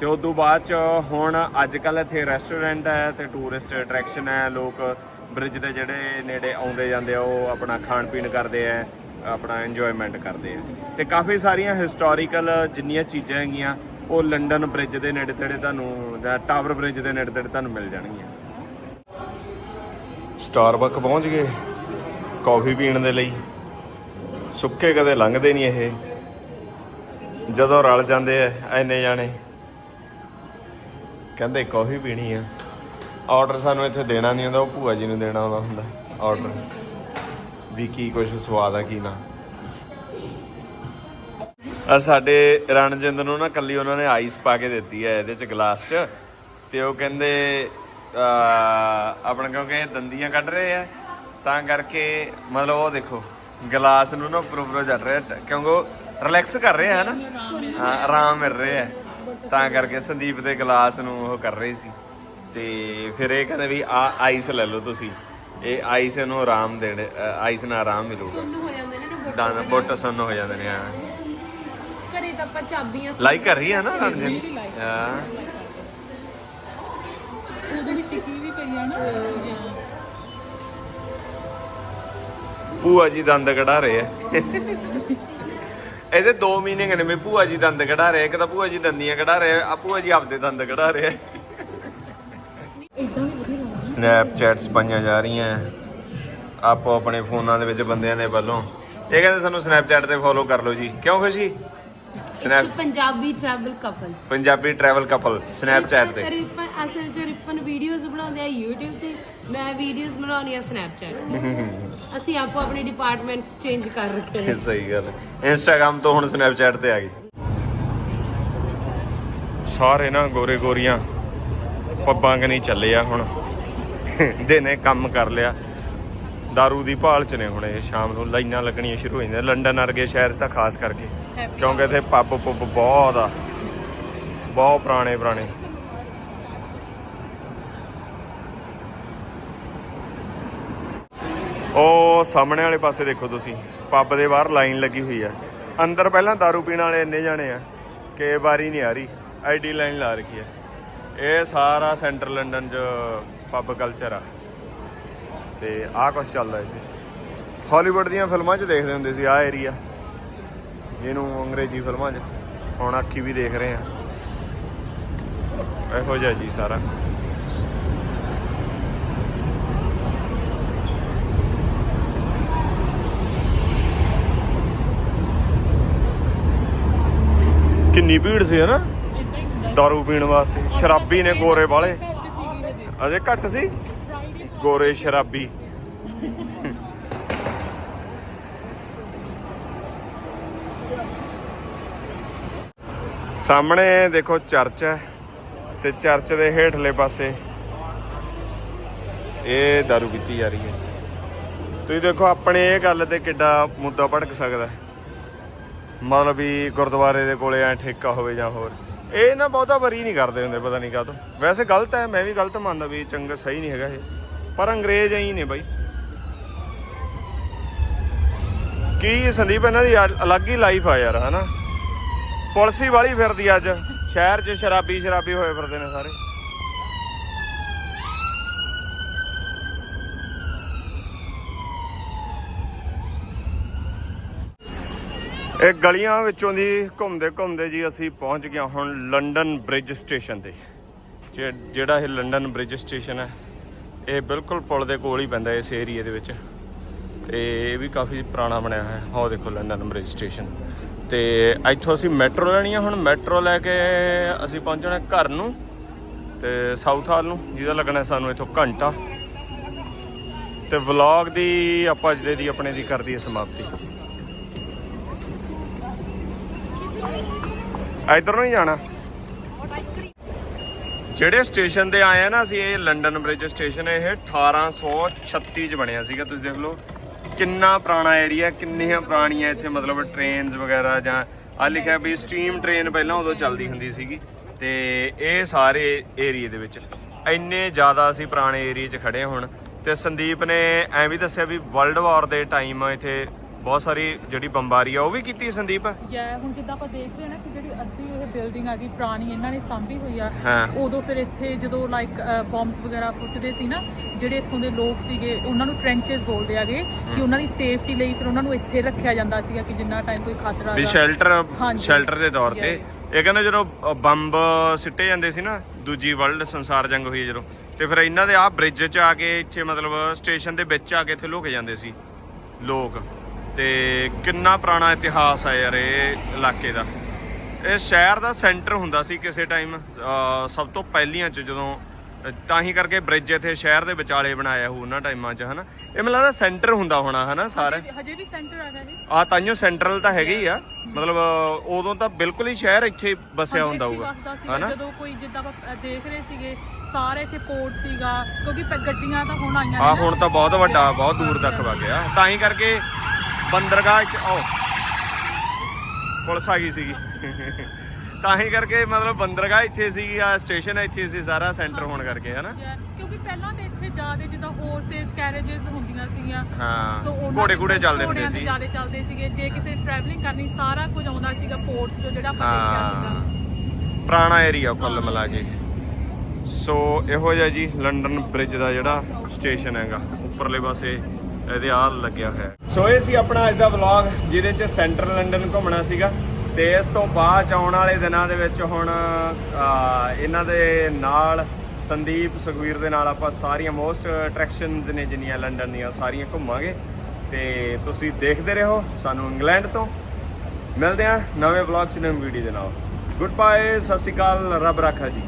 ਤੇ ਉਸ ਤੋਂ ਬਾਅਦ ਚ ਹੁਣ ਅੱਜ ਕੱਲ ਇੱਥੇ ਰੈਸਟੋਰੈਂਟ ਹੈ ਤੇ ਟੂਰਿਸਟ ਅਟਰੈਕਸ਼ਨ ਹੈ। ਲੋਕ ਬ੍ਰਿਜ ਦੇ ਜਿਹੜੇ ਨੇੜੇ ਆਉਂਦੇ ਜਾਂਦੇ ਆ, ਉਹ ਆਪਣਾ ਖਾਣ ਪੀਣ ਕਰਦੇ ਆ, ਆਪਣਾ ਇੰਜੋਇਮੈਂਟ ਕਰਦੇ ਆ। ਤੇ ਕਾਫੀ ਸਾਰੀਆਂ ਹਿਸਟੋਰੀਕਲ ਜਿੰਨੀਆਂ ਚੀਜ਼ਾਂ ਹੈਗੀਆਂ, ਉਹ ਲੰਡਨ ਬ੍ਰਿਜ ਦੇ ਨੇੜੇ ਤੇੜੇ ਤੁਹਾਨੂੰ, ਜਾਂ ਟਾਵਰ ਬ੍ਰਿਜ ਦੇ ਨੇੜੇ ਤੇੜੇ ਤੁਹਾਨੂੰ ਮਿਲ ਜਾਣਗੀਆਂ। ਸਟਾਰਬਕ ਪਹੁੰਚ ਗਏ। ਕਾਫੀ ਪੀਣ ਦੇ ਲਈ। ਸੁੱਕੇ ਕਦੇ ਲੰਘਦੇ ਨਹੀਂ ਇਹ। ਜਦੋਂ ਰਲ ਜਾਂਦੇ ਐ ਐਨੇ ਜਾਣੇ। ਕਹਿੰਦੇ ਕਾਫੀ ਪੀਣੀ ਆ। ਆਰਡਰ ਸਾਨੂੰ ਇੱਥੇ ਦੇਣਾ ਨਹੀਂ ਹੁੰਦਾ ਉਹ ਭੂਆ ਜੀ ਨੂੰ ਦੇਣਾ ਆਉਂਦਾ ਹੁੰਦਾ ਆਰਡਰ ਵੀ ਕੀ ਕੁਝ ਸਵਾਦ ਆ ਕੀ ਨਾ। ਆ ਸਾਡੇ ਰਣਜਿੰਦ ਨੂੰ ਨਾ ਕੱਲੀ ਉਹਨਾਂ ਨੇ ਆਈਸ ਪਾ ਕੇ ਦਿੱਤੀ ਹੈ ਇਹਦੇ ਚ ਗਲਾਸ 'ਚ। ਤੇ ਉਹ ਕਹਿੰਦੇ ਆ ਆਪਣਾ ਕਿਉਂਕਿ ਦੰਦੀਆਂ ਕੱਢ ਰਹੇ ਆ ਤਾਂ ਕਰਕੇ ਮਤਲਬ ਉਹ ਦੇਖੋ ਗਲਾਸ ਨੂੰ ਨਾ ਉੱਪਰ ਉੱਪਰ ਚੱਲ ਰਿਹਾ ਕਿਉਂਕਿ ਉਹ ਰਿਲੈਕਸ ਕਰ ਰਹੇ ਆ ਨਾ ਹਾਂ ਆਰਾਮ ਮਿਲ ਰਿਹਾ ਹੈ ਤਾਂ ਕਰਕੇ ਸੰਦੀਪ ਦੇ ਗਲਾਸ ਨੂੰ ਉਹ ਕਰ ਰਹੇ ਸੀ। ਤੇ ਫਿਰ ਇਹ ਕਹਿੰਦੇ ਵੀ ਆ ਆਈਸ ਲੈ ਲਓ ਤੁਸੀਂ। ਇਹ ਆਈਸ ਨੂੰ ਆਰਾਮ ਦੇਣ ਆਈਸ ਨਾਲ ਆਰਾਮ ਮਿਲੂਗਾ। ਹੋ ਜਾਂਦੇ ਨੇ ਨਾ ਦਾਣਾ ਬੁੱਟ ਸੁੰਨ ਹੋ ਜਾਂਦੇ ਨੇ ਹਾਂ। ਘਰੇ ਤਾਂ ਆਪਾਂ ਚਾਬੀਆਂ ਲਾਈਕ ਕਰ ਰਹੀ ਹੈ। ਨਾ ਰਣਜਨ ਹਾਂ ਉਹਦੇ ਵੀ ਪਈ ਆ ਨਾ। ਭੂਆ ਜੀ ਦੰਦ ਕਢਾ ਰਹੇ ਆ। ਇਹਦੇ ਦੋ ਮੀਨਿੰਗ ਨੇ ਵੀ ਭੂਆ ਜੀ ਦੰਦ ਕਢਾ ਰਹੇ ਇੱਕ ਤਾਂ ਭੂਆ ਜੀ ਦੰਦੀਆਂ ਕਢਾ ਰਹੇ ਆ ਭੂਆ ਜੀ ਆਪਦੇ ਦੰਦ ਕਢਾ ਰਹੇ। ਸਨੈਪਚੈਟਸ ਪਾਈਆਂ ਜਾ ਰਹੀਆਂ। ਆਪੋ ਆਪਣੇ ਫੋਨਾਂ ਦੇ ਵਿੱਚ ਬੰਦਿਆਂ ਦੇ ਵੱਲੋਂ। ਇਹ ਕਹਿੰਦੇ ਸਾਨੂੰ ਸਨੈਪਚੈਟ ਤੇ ਫੋਲੋ ਕਰ ਲਓ ਜੀ। ਕਿਉਂ Khushi? Snap Punjabi travel couple Punjabi travel couple Snapchat ਤੇ। ਰਿਪਨ ਅਸਲ ਚ ਰਿਪਨ ਵੀਡੀਓਜ਼ ਬਣਾਉਂਦੇ ਆ YouTube ਤੇ। ਮੈਂ ਵੀਡੀਓਜ਼ ਬਣਾਉਣੀ ਆ ਸਨੈਪਚੈਟ ਅਸੀਂ ਆਪੋ ਆਪਣੇ ਡਿਪਾਰਟਮੈਂਟਸ ਚੇਂਜ ਕਰ ਰੱਖੇ ਨੇ। ਸਹੀ ਗੱਲ ਇੰਸਟਾਗ੍ਰam ਤੋਂ ਹੁਣ ਸਨੈਪਚੈਟ ਤੇ ਆ ਗਈ। ਸਾਰੇ ਨਾ ਗੋਰੇ ਗੋਰੀਆਂ ਪੱਬਾਂ ਕਨੀ ਚੱਲੇ ਆ ਹੁਣ। ਦਿਨੇ ਕੰਮ ਕਰ ਲਿਆ। दारू ਦੀ ਭਾਲ ਚ ਨੇ ਹੁਣ ਇਹ ਸ਼ਾਮ ਨੂੰ ਲਾਈਨਾਂ ਲੱਗਣੀਆਂ ਸ਼ੁਰੂ ਹੋ ਜਾਂਦੀਆਂ। ਲੰਡਨ ਵਰਗੇ ਸ਼ਹਿਰ ਤਾਂ ਖਾਸ ਕਰਕੇ। ਕਿਉਂਕਿ ਇੱਥੇ ਪੱਬ ਪੁੱਬ ਬਹੁਤ ਆ। ਬਹੁਤ ਪੁਰਾਣੇ ਪੁਰਾਣੇ ਉਹ ਸਾਹਮਣੇ ਵਾਲੇ ਪਾਸੇ ਦੇਖੋ ਤੁਸੀਂ। ਪੱਬ ਦੇ ਬਾਹਰ ਲਾਈਨ ਲੱਗੀ ਹੋਈ ਆ। ਅੰਦਰ ਪਹਿਲਾਂ दारू ਪੀਣ ਵਾਲੇ ਇੰਨੇ ਜਾਣੇ ਆ ਕਿ ਵਾਰੀ ਨਹੀਂ ਆ ਰਹੀ। ਆਈਡੀ ਲਾਈਨ ਲਾ ਰੱਖੀ ਆ। ਇਹ ਸਾਰਾ ਸੈਂਟਰ ਲੰਡਨ 'ਚ ਪੱਬ ਕਲਚਰ ਆ। ਤੇ ਆਹ ਕੁਛ ਚੱਲਦਾ ਇੱਥੇ। ਹਾਲੀਵੁੱਡ ਦੀਆਂ ਫਿਲਮਾਂ 'ਚ ਦੇਖਦੇ ਹੁੰਦੇ ਸੀ ਆਹ ਏਰੀਆ ਜਿਹਨੂੰ ਅੰਗਰੇਜ਼ੀ ਫਿਲਮਾਂ 'ਚ ਹੁਣ ਅੱਖੀ ਵੀ ਦੇਖ ਰਹੇ ਆ। ਇਹੋ ਜਿਹਾ ਜੀ ਸਾਰਾ। ਕਿੰਨੀ ਭੀੜ ਸੀ ਹਨਾ? ਦਾਰੂ ਪੀਣ ਵਾਸਤੇ। ਸ਼ਰਾਬੀ ਨੇ ਗੋਰੇ ਵਾਲੇ। ਅਜੇ ਘੱਟ ਸੀ? ਗੋਰੇ ਸ਼ਰਾਬੀ। ਸਾਹਮਣੇ ਦੇਖੋ ਚਰਚ ਹੈ ਤੇ ਚਰਚ ਦੇ ਹੇਠਲੇ ਪਾਸੇ ਇਹ दारू ਪੀਤੀ ਜਾ ਰਹੀ ਹੈ। ਤੁਸੀਂ ਦੇਖੋ ਆਪਣੇ ਇਹ ਗੱਲ ਤੇ ਕਿੱਡਾ ਮੁੱਦਾ ਭੜਕ ਸਕਦਾ ਹੈ। ਮਤਲਬ ਵੀ ਗੁਰਦੁਆਰੇ ਦੇ ਕੋਲੇ ਐ ਠੇਕਾ ਹੋਵੇ ਜਾਂ ਹੋਰ। ਇਹ ਨਾ ਬਹੁਤਾ ਵਰੀ ਨਹੀਂ ਕਰਦੇ ਹੁੰਦੇ, ਪਤਾ ਨਹੀਂ ਕਾਹਤੋਂ। ਵੈਸੇ ਗਲਤ ਹੈ ਮੈਂ ਵੀ ਗਲਤ ਮੰਨਦਾ ਵੀ ਚੰਗਾ ਸਹੀ ਨਹੀਂ ਹੈਗਾ ਇਹ। ਪਰ ਅੰਗਰੇਜ਼ ਐਂ ਨੇ ਬਾਈ। ਕੀ ਸੰਦੀਪ, ਇਹਨਾਂ ਦੀ ਅਲੱਗ ਹੀ ਲਾਈਫ ਆ ਯਾਰ, ਹਨਾ? ਪੁਲਿਸੀ ਵਾਲੀ ਫਿਰਦੀ ਅੱਜ। ਸ਼ਹਿਰ 'ਚ ਸ਼ਰਾਬੀ ਸ਼ਰਾਬੀ ਹੋਏ ਫਿਰਦੇ ਨੇ ਸਾਰੇ। ਇਹ ਗਲੀਆਂ ਵਿੱਚੋਂ ਦੀ ਘੁੰਮਦੇ ਘੁੰਮਦੇ ਜੀ ਅਸੀਂ ਪਹੁੰਚ ਗਏ ਹੁਣ ਲੰਡਨ ਬ੍ਰਿਜ ਸਟੇਸ਼ਨ ਤੇ। ਜੇ- ਜਿਹੜਾ ਇਹ ਲੰਡਨ ਬ੍ਰਿਜ ਸਟੇਸ਼ਨ ਹੈ, ਇਹ ਬਿਲਕੁਲ ਪੁਲ ਦੇ ਕੋਲ ਹੀ ਪੈਂਦਾ ਇਸ ਏਰੀਏ ਦੇ ਵਿੱਚ। ਤੇ ਇਹ ਵੀ ਕਾਫੀ ਪੁਰਾਣਾ ਬਣਿਆ ਹੋਇਆ ਹੈ। ਆਹ ਦੇਖੋ ਲੰਡਨ ਬ੍ਰਿਜ ਸਟੇਸ਼ਨ। ਤੇ ਇੱਥੋਂ ਅਸੀਂ ਮੈਟਰੋ ਲੈਣੀ ਆ। ਹੁਣ ਮੈਟਰੋ ਲੈ ਕੇ ਅਸੀਂ ਪਹੁੰਚਣਾ ਘਰ ਨੂੰ ਤੇ ਸਾਊਥ ਹਾਲ ਨੂੰ, ਜਿਹਦਾ ਲੱਗਣਾ ਸਾਨੂੰ ਇੱਥੋਂ ਘੰਟਾ। ਤੇ ਵਲੌਗ ਦੀ ਆਪਾਂ ਅੱਜ ਦੀ ਆਪਣੇ ਦੀ ਕਰਦੀ ਹੈ ਸਮਾਪਤੀ। ਇਧਰ ਨੂੰ ਹੀ ਜਾਣਾ। ਜਿਹੜੇ ਸਟੇਸ਼ਨ ਤੇ ਆਏ ਆ ਨਾ ਅਸੀਂ, ਇਹ ਲੰਡਨ ਬ੍ਰਿਜ ਸਟੇਸ਼ਨ ਇਹ 1836 ਚ ਬਣਿਆ ਸੀਗਾ, ਤੁਸੀਂ ਦੇਖ ਲਓ। ਕਿੰਨਾ ਪੁਰਾਣਾ ਏਰੀਆ ਕਿੰਨੀਆਂ ਪੁਰਾਣੀਆਂ ਇੱਥੇ ਮਤਲਬ ਟ੍ਰੇਨਸ ਵਗੈਰਾ ਜਾਂ ਆ ਲਿਖਿਆ ਵੀ ਸਟੀਮ ਟ੍ਰੇਨ ਪਹਿਲਾਂ ਉਦੋਂ ਚੱਲਦੀ ਹੁੰਦੀ ਸੀਗੀ। ਤੇ ਇਹ ਸਾਰੇ ਏਰੀਏ ਦੇ ਵਿੱਚ। ਇੰਨੇ ਜ਼ਿਆਦਾ ਅਸੀਂ ਪੁਰਾਣੇ ਏਰੀਏ 'ਚ ਖੜੇ ਹਾਂ ਹੁਣ। ਤੇ ਸੰਦੀਪ ਨੇ ਐਂ ਵੀ ਦੱਸਿਆ ਵੀ ਵਰਲਡ ਵਾਰ ਦੇ ਟਾਈਮ ਇੱਥੇ ਬਹੁਤ ਸਾਰੀ ਜਿਹੜੀ ਬੰਬਾਰੀ ਆ ਉਹ ਵੀ ਕੀਤੀ ਸੰਦੀਪ ਯਾ ਹੁਣ ਜਿੱਦਾਂ ਆਪਾਂ ਦੇਖ ਰਹੇ ਹਾਂ ਨਾ ਕਿ ਜਿਹੜੀ ਅੱਧੀ ਇਹ ਬਿਲਡਿੰਗ ਆ ਗਈ ਪੁਰਾਣੀ ਇਹਨਾਂ ਨੇ ਸਾਂਭੀ ਹੋਈ ਆ ਹਾਂ। ਉਦੋਂ ਫਿਰ ਇੱਥੇ ਜਦੋਂ ਲਾਈਕ ਬੰਬਸ ਵਗੈਰਾ ਫੁੱਟਦੇ ਸੀ ਨਾ ਜਿਹੜੇ ਇੱਥੋਂ ਦੇ ਲੋਕ ਸੀਗੇ ਉਹਨਾਂ ਨੂੰ ਟ੍ਰੈਂਚਸ ਬੋਲਦੇ ਆਗੇ ਕਿ ਉਹਨਾਂ ਦੀ ਸੇਫਟੀ ਲਈ ਫਿਰ ਉਹਨਾਂ ਨੂੰ ਇੱਥੇ ਰੱਖਿਆ ਜਾਂਦਾ ਸੀਗਾ ਕਿ ਜਿੰਨਾ ਟਾਈਮ ਕੋਈ ਖਤਰਾ ਵੀ। ਸ਼ੈਲਟਰ ਹਾਂਜੀ। ਸ਼ੈਲਟਰ ਦੇ ਤੌਰ ਤੇ ਇਹ ਕਹਿੰਦੇ ਜਦੋਂ ਅ, ਬੰਬ ਸਿੱਟੇ ਜਾਂਦੇ ਸੀ ਨਾ ਦੂਜੀ ਵਰਲਡ ਸੰਸਾਰ ਜੰਗ ਹੋਈ ਜਦੋਂ ਤੇ ਫਿਰ ਇਹਨਾਂ ਦੇ ਆਹ ਬ੍ਰਿਜ 'ਚ ਆ ਕੇ ਇੱਥੇ ਮਤਲਬ ਸਟੇਸ਼ਨ ਦੇ ਵਿੱਚ ਆ ਕੇ ਇੱਥੇ ਲੁਕ ਜਾਂਦੇ ਸੀ ਲੋਕ ਤੇ ਕਿੰਨਾ ਪੁਰਾਣਾ ਇਤਿਹਾਸ ਆ ਯਾਰ ਇਹ ਇਲਾਕੇ ਦਾ। ਇਹ ਸ਼ਹਿਰ ਦਾ ਸੈਂਟਰ ਹੁੰਦਾ ਸੀ ਕਿਸੇ ਟਾਈਮ ਸਭ ਤੋਂ ਪਹਿਲੀਆਂ 'ਚ ਜਦੋਂ ਤਾਂ ਹੀ ਕਰਕੇ ਬ੍ਰਿਜ ਇੱਥੇ ਸ਼ਹਿਰ ਦੇ ਵਿਚਾਲੇ ਬਣਾਇਆ ਹੋ ਉਹਨਾਂ ਟਾਈਮਾਂ 'ਚ ਹਨਾ। ਇਹ ਮੈਨੂੰ ਲੱਗਦਾ ਸੈਂਟਰ ਹੁੰਦਾ ਹੋਣਾ ਹਨਾ ਸਾਰਾ। ਹਜੇ ਵੀ- ਸੈਂਟਰ ਹੈਗਾ ਇਹ ਆ ਤਾਂਿਓ ਸੈਂਟਰਲ ਤਾਂ ਹੈਗਾ ਹੀ ਆ। ਮਤਲਬ ਉਦੋਂ ਤਾਂ ਬਿਲਕੁਲ ਹੀ ਸ਼ਹਿਰ ਇੱਥੇ ਵਸਿਆ ਹਾਂਜੀ, ਹੁੰਦਾ ਹੋਊਗਾ। ਹਨਾ। ਜਦੋਂ ਕੋਈ ਜਿੱਦਾਂ ਆਪਾਂ ਦੇਖ ਰਹੇ ਸੀਗੇ ਸਾਰੇ ਇੱਥੇ ਪੋਰਟ ਸੀਗਾ ਕਿਉਂਕਿ ਗੱਡੀਆਂ ਤਾਂ ਹੁਣ ਆਈਆਂ ਆ ਹੁਣ ਤਾਂ ਬਹੁਤ ਵੱਡਾ ਬਹੁਤ ਦੂਰ ਤੱਕ ਵਗ ਗਿਆ। ਤਾਂ ਹੀ ਕਰਕੇ ਬੰਦਰਗਾਹ ਚ ਆਓ ਪੁਲਿਸ ਆ ਗਈ ਸੀਗੀ। ਤਾਂ ਹੀ ਕਰਕੇ ਮਤਲਬ ਬੰਦਰਗਾਹ ਇੱਥੇ ਸੀਗੀ ਆ ਸਟੇਸ਼ਨ ਇੱਥੇ ਸੀ ਸਾਰਾ ਸੈਂਟਰ ਹੋਣ ਕਰਕੇ ਹਨਾ? ਕਿਉਂਕਿ ਪਹਿਲਾਂ ਤੇ ਇੱਥੇ ਜ਼ਿਆਦਾ ਜਿੱਦਾਂ ਹੋਰਸੇਸ ਕੈਰੇजेस ਹੁੰਦੀਆਂ ਸੀਗੀਆਂ। ਹਾਂ ਸੋ ਘੋੜੇ ਘੂੜੇ ਚੱਲਦੇ ਹੁੰਦੇ ਸੀ। ਜ਼ਿਆਦਾ ਚੱਲਦੇ ਸੀਗੇ। ਜੇ ਕਿਤੇ ਟਰੈਵਲਿੰਗ ਕਰਨੀ ਸਾਰਾ ਕੁਝ ਆਉਂਦਾ ਸੀਗਾ ਪੋਰਟਸ ਤੋਂ ਜਿਹੜਾ ਆਪਾਂ ਦੇਖਿਆ ਸੀਗਾ। ਪੁਰਾਣਾ ਏਰੀਆ ਕੁੱਲ ਮਿਲਾ ਕੇ। ਸੋ ਇਹੋ ਜਿਹਾ ਜੀ ਲੰਡਨ ਬ੍ਰਿਜ ਦਾ ਜਿਹੜਾ ਸਟੇਸ਼ਨ ਹੈਗਾ ਉੱਪਰਲੇ ਪਾਸੇ ਇਹਦੇ ਆ ਲੱਗਿਆ ਹੋਇਆ ਹੈ। ਸੋ ਇਹ ਸੀ ਆਪਣਾ ਅੱਜ ਦਾ ਵਲੌਗ ਜਿਹਦੇ ਚ ਸੈਂਟਰਲ ਲੰਡਨ ਘੁੰਮਣਾ ਸੀਗਾ। ਤੇ ਇਸ ਤੋਂ ਬਾਅਦ ਚ ਆਉਣ ਵਾਲੇ ਦਿਨਾਂ ਦੇ ਵਿੱਚ ਹੁਣ ਇਹਨਾਂ ਦੇ ਨਾਲ ਸੰਦੀਪ ਸੁਖਵੀਰ ਦੇ ਨਾਲ ਆਪਾਂ ਸਾਰੀਆਂ ਮੋਸਟ ਅਟਰੈਕਸ਼ਨਸ ਨੇ ਜਿੰਨੀਆਂ ਲੰਡਨ ਦੀਆਂ, ਸਾਰੀਆਂ ਘੁੰਮਾਂਗੇ। ਤੇ ਤੁਸੀਂ ਦੇਖਦੇ ਰਹੋ ਸਾਨੂੰ ਇੰਗਲੈਂਡ ਤੋਂ। ਮਿਲਦੇ ਆ ਨਵੇਂ ਵਲੌਗ ਚ, ਨਵੀਂ ਵੀਡੀਓ ਦੇ ਨਾਲ। ਗੁੱਡ ਬਾਏ ਸਤਿ ਸ਼੍ਰੀ ਅਕਾਲ, ਰੱਬ ਰਾਖਾ ਜੀ।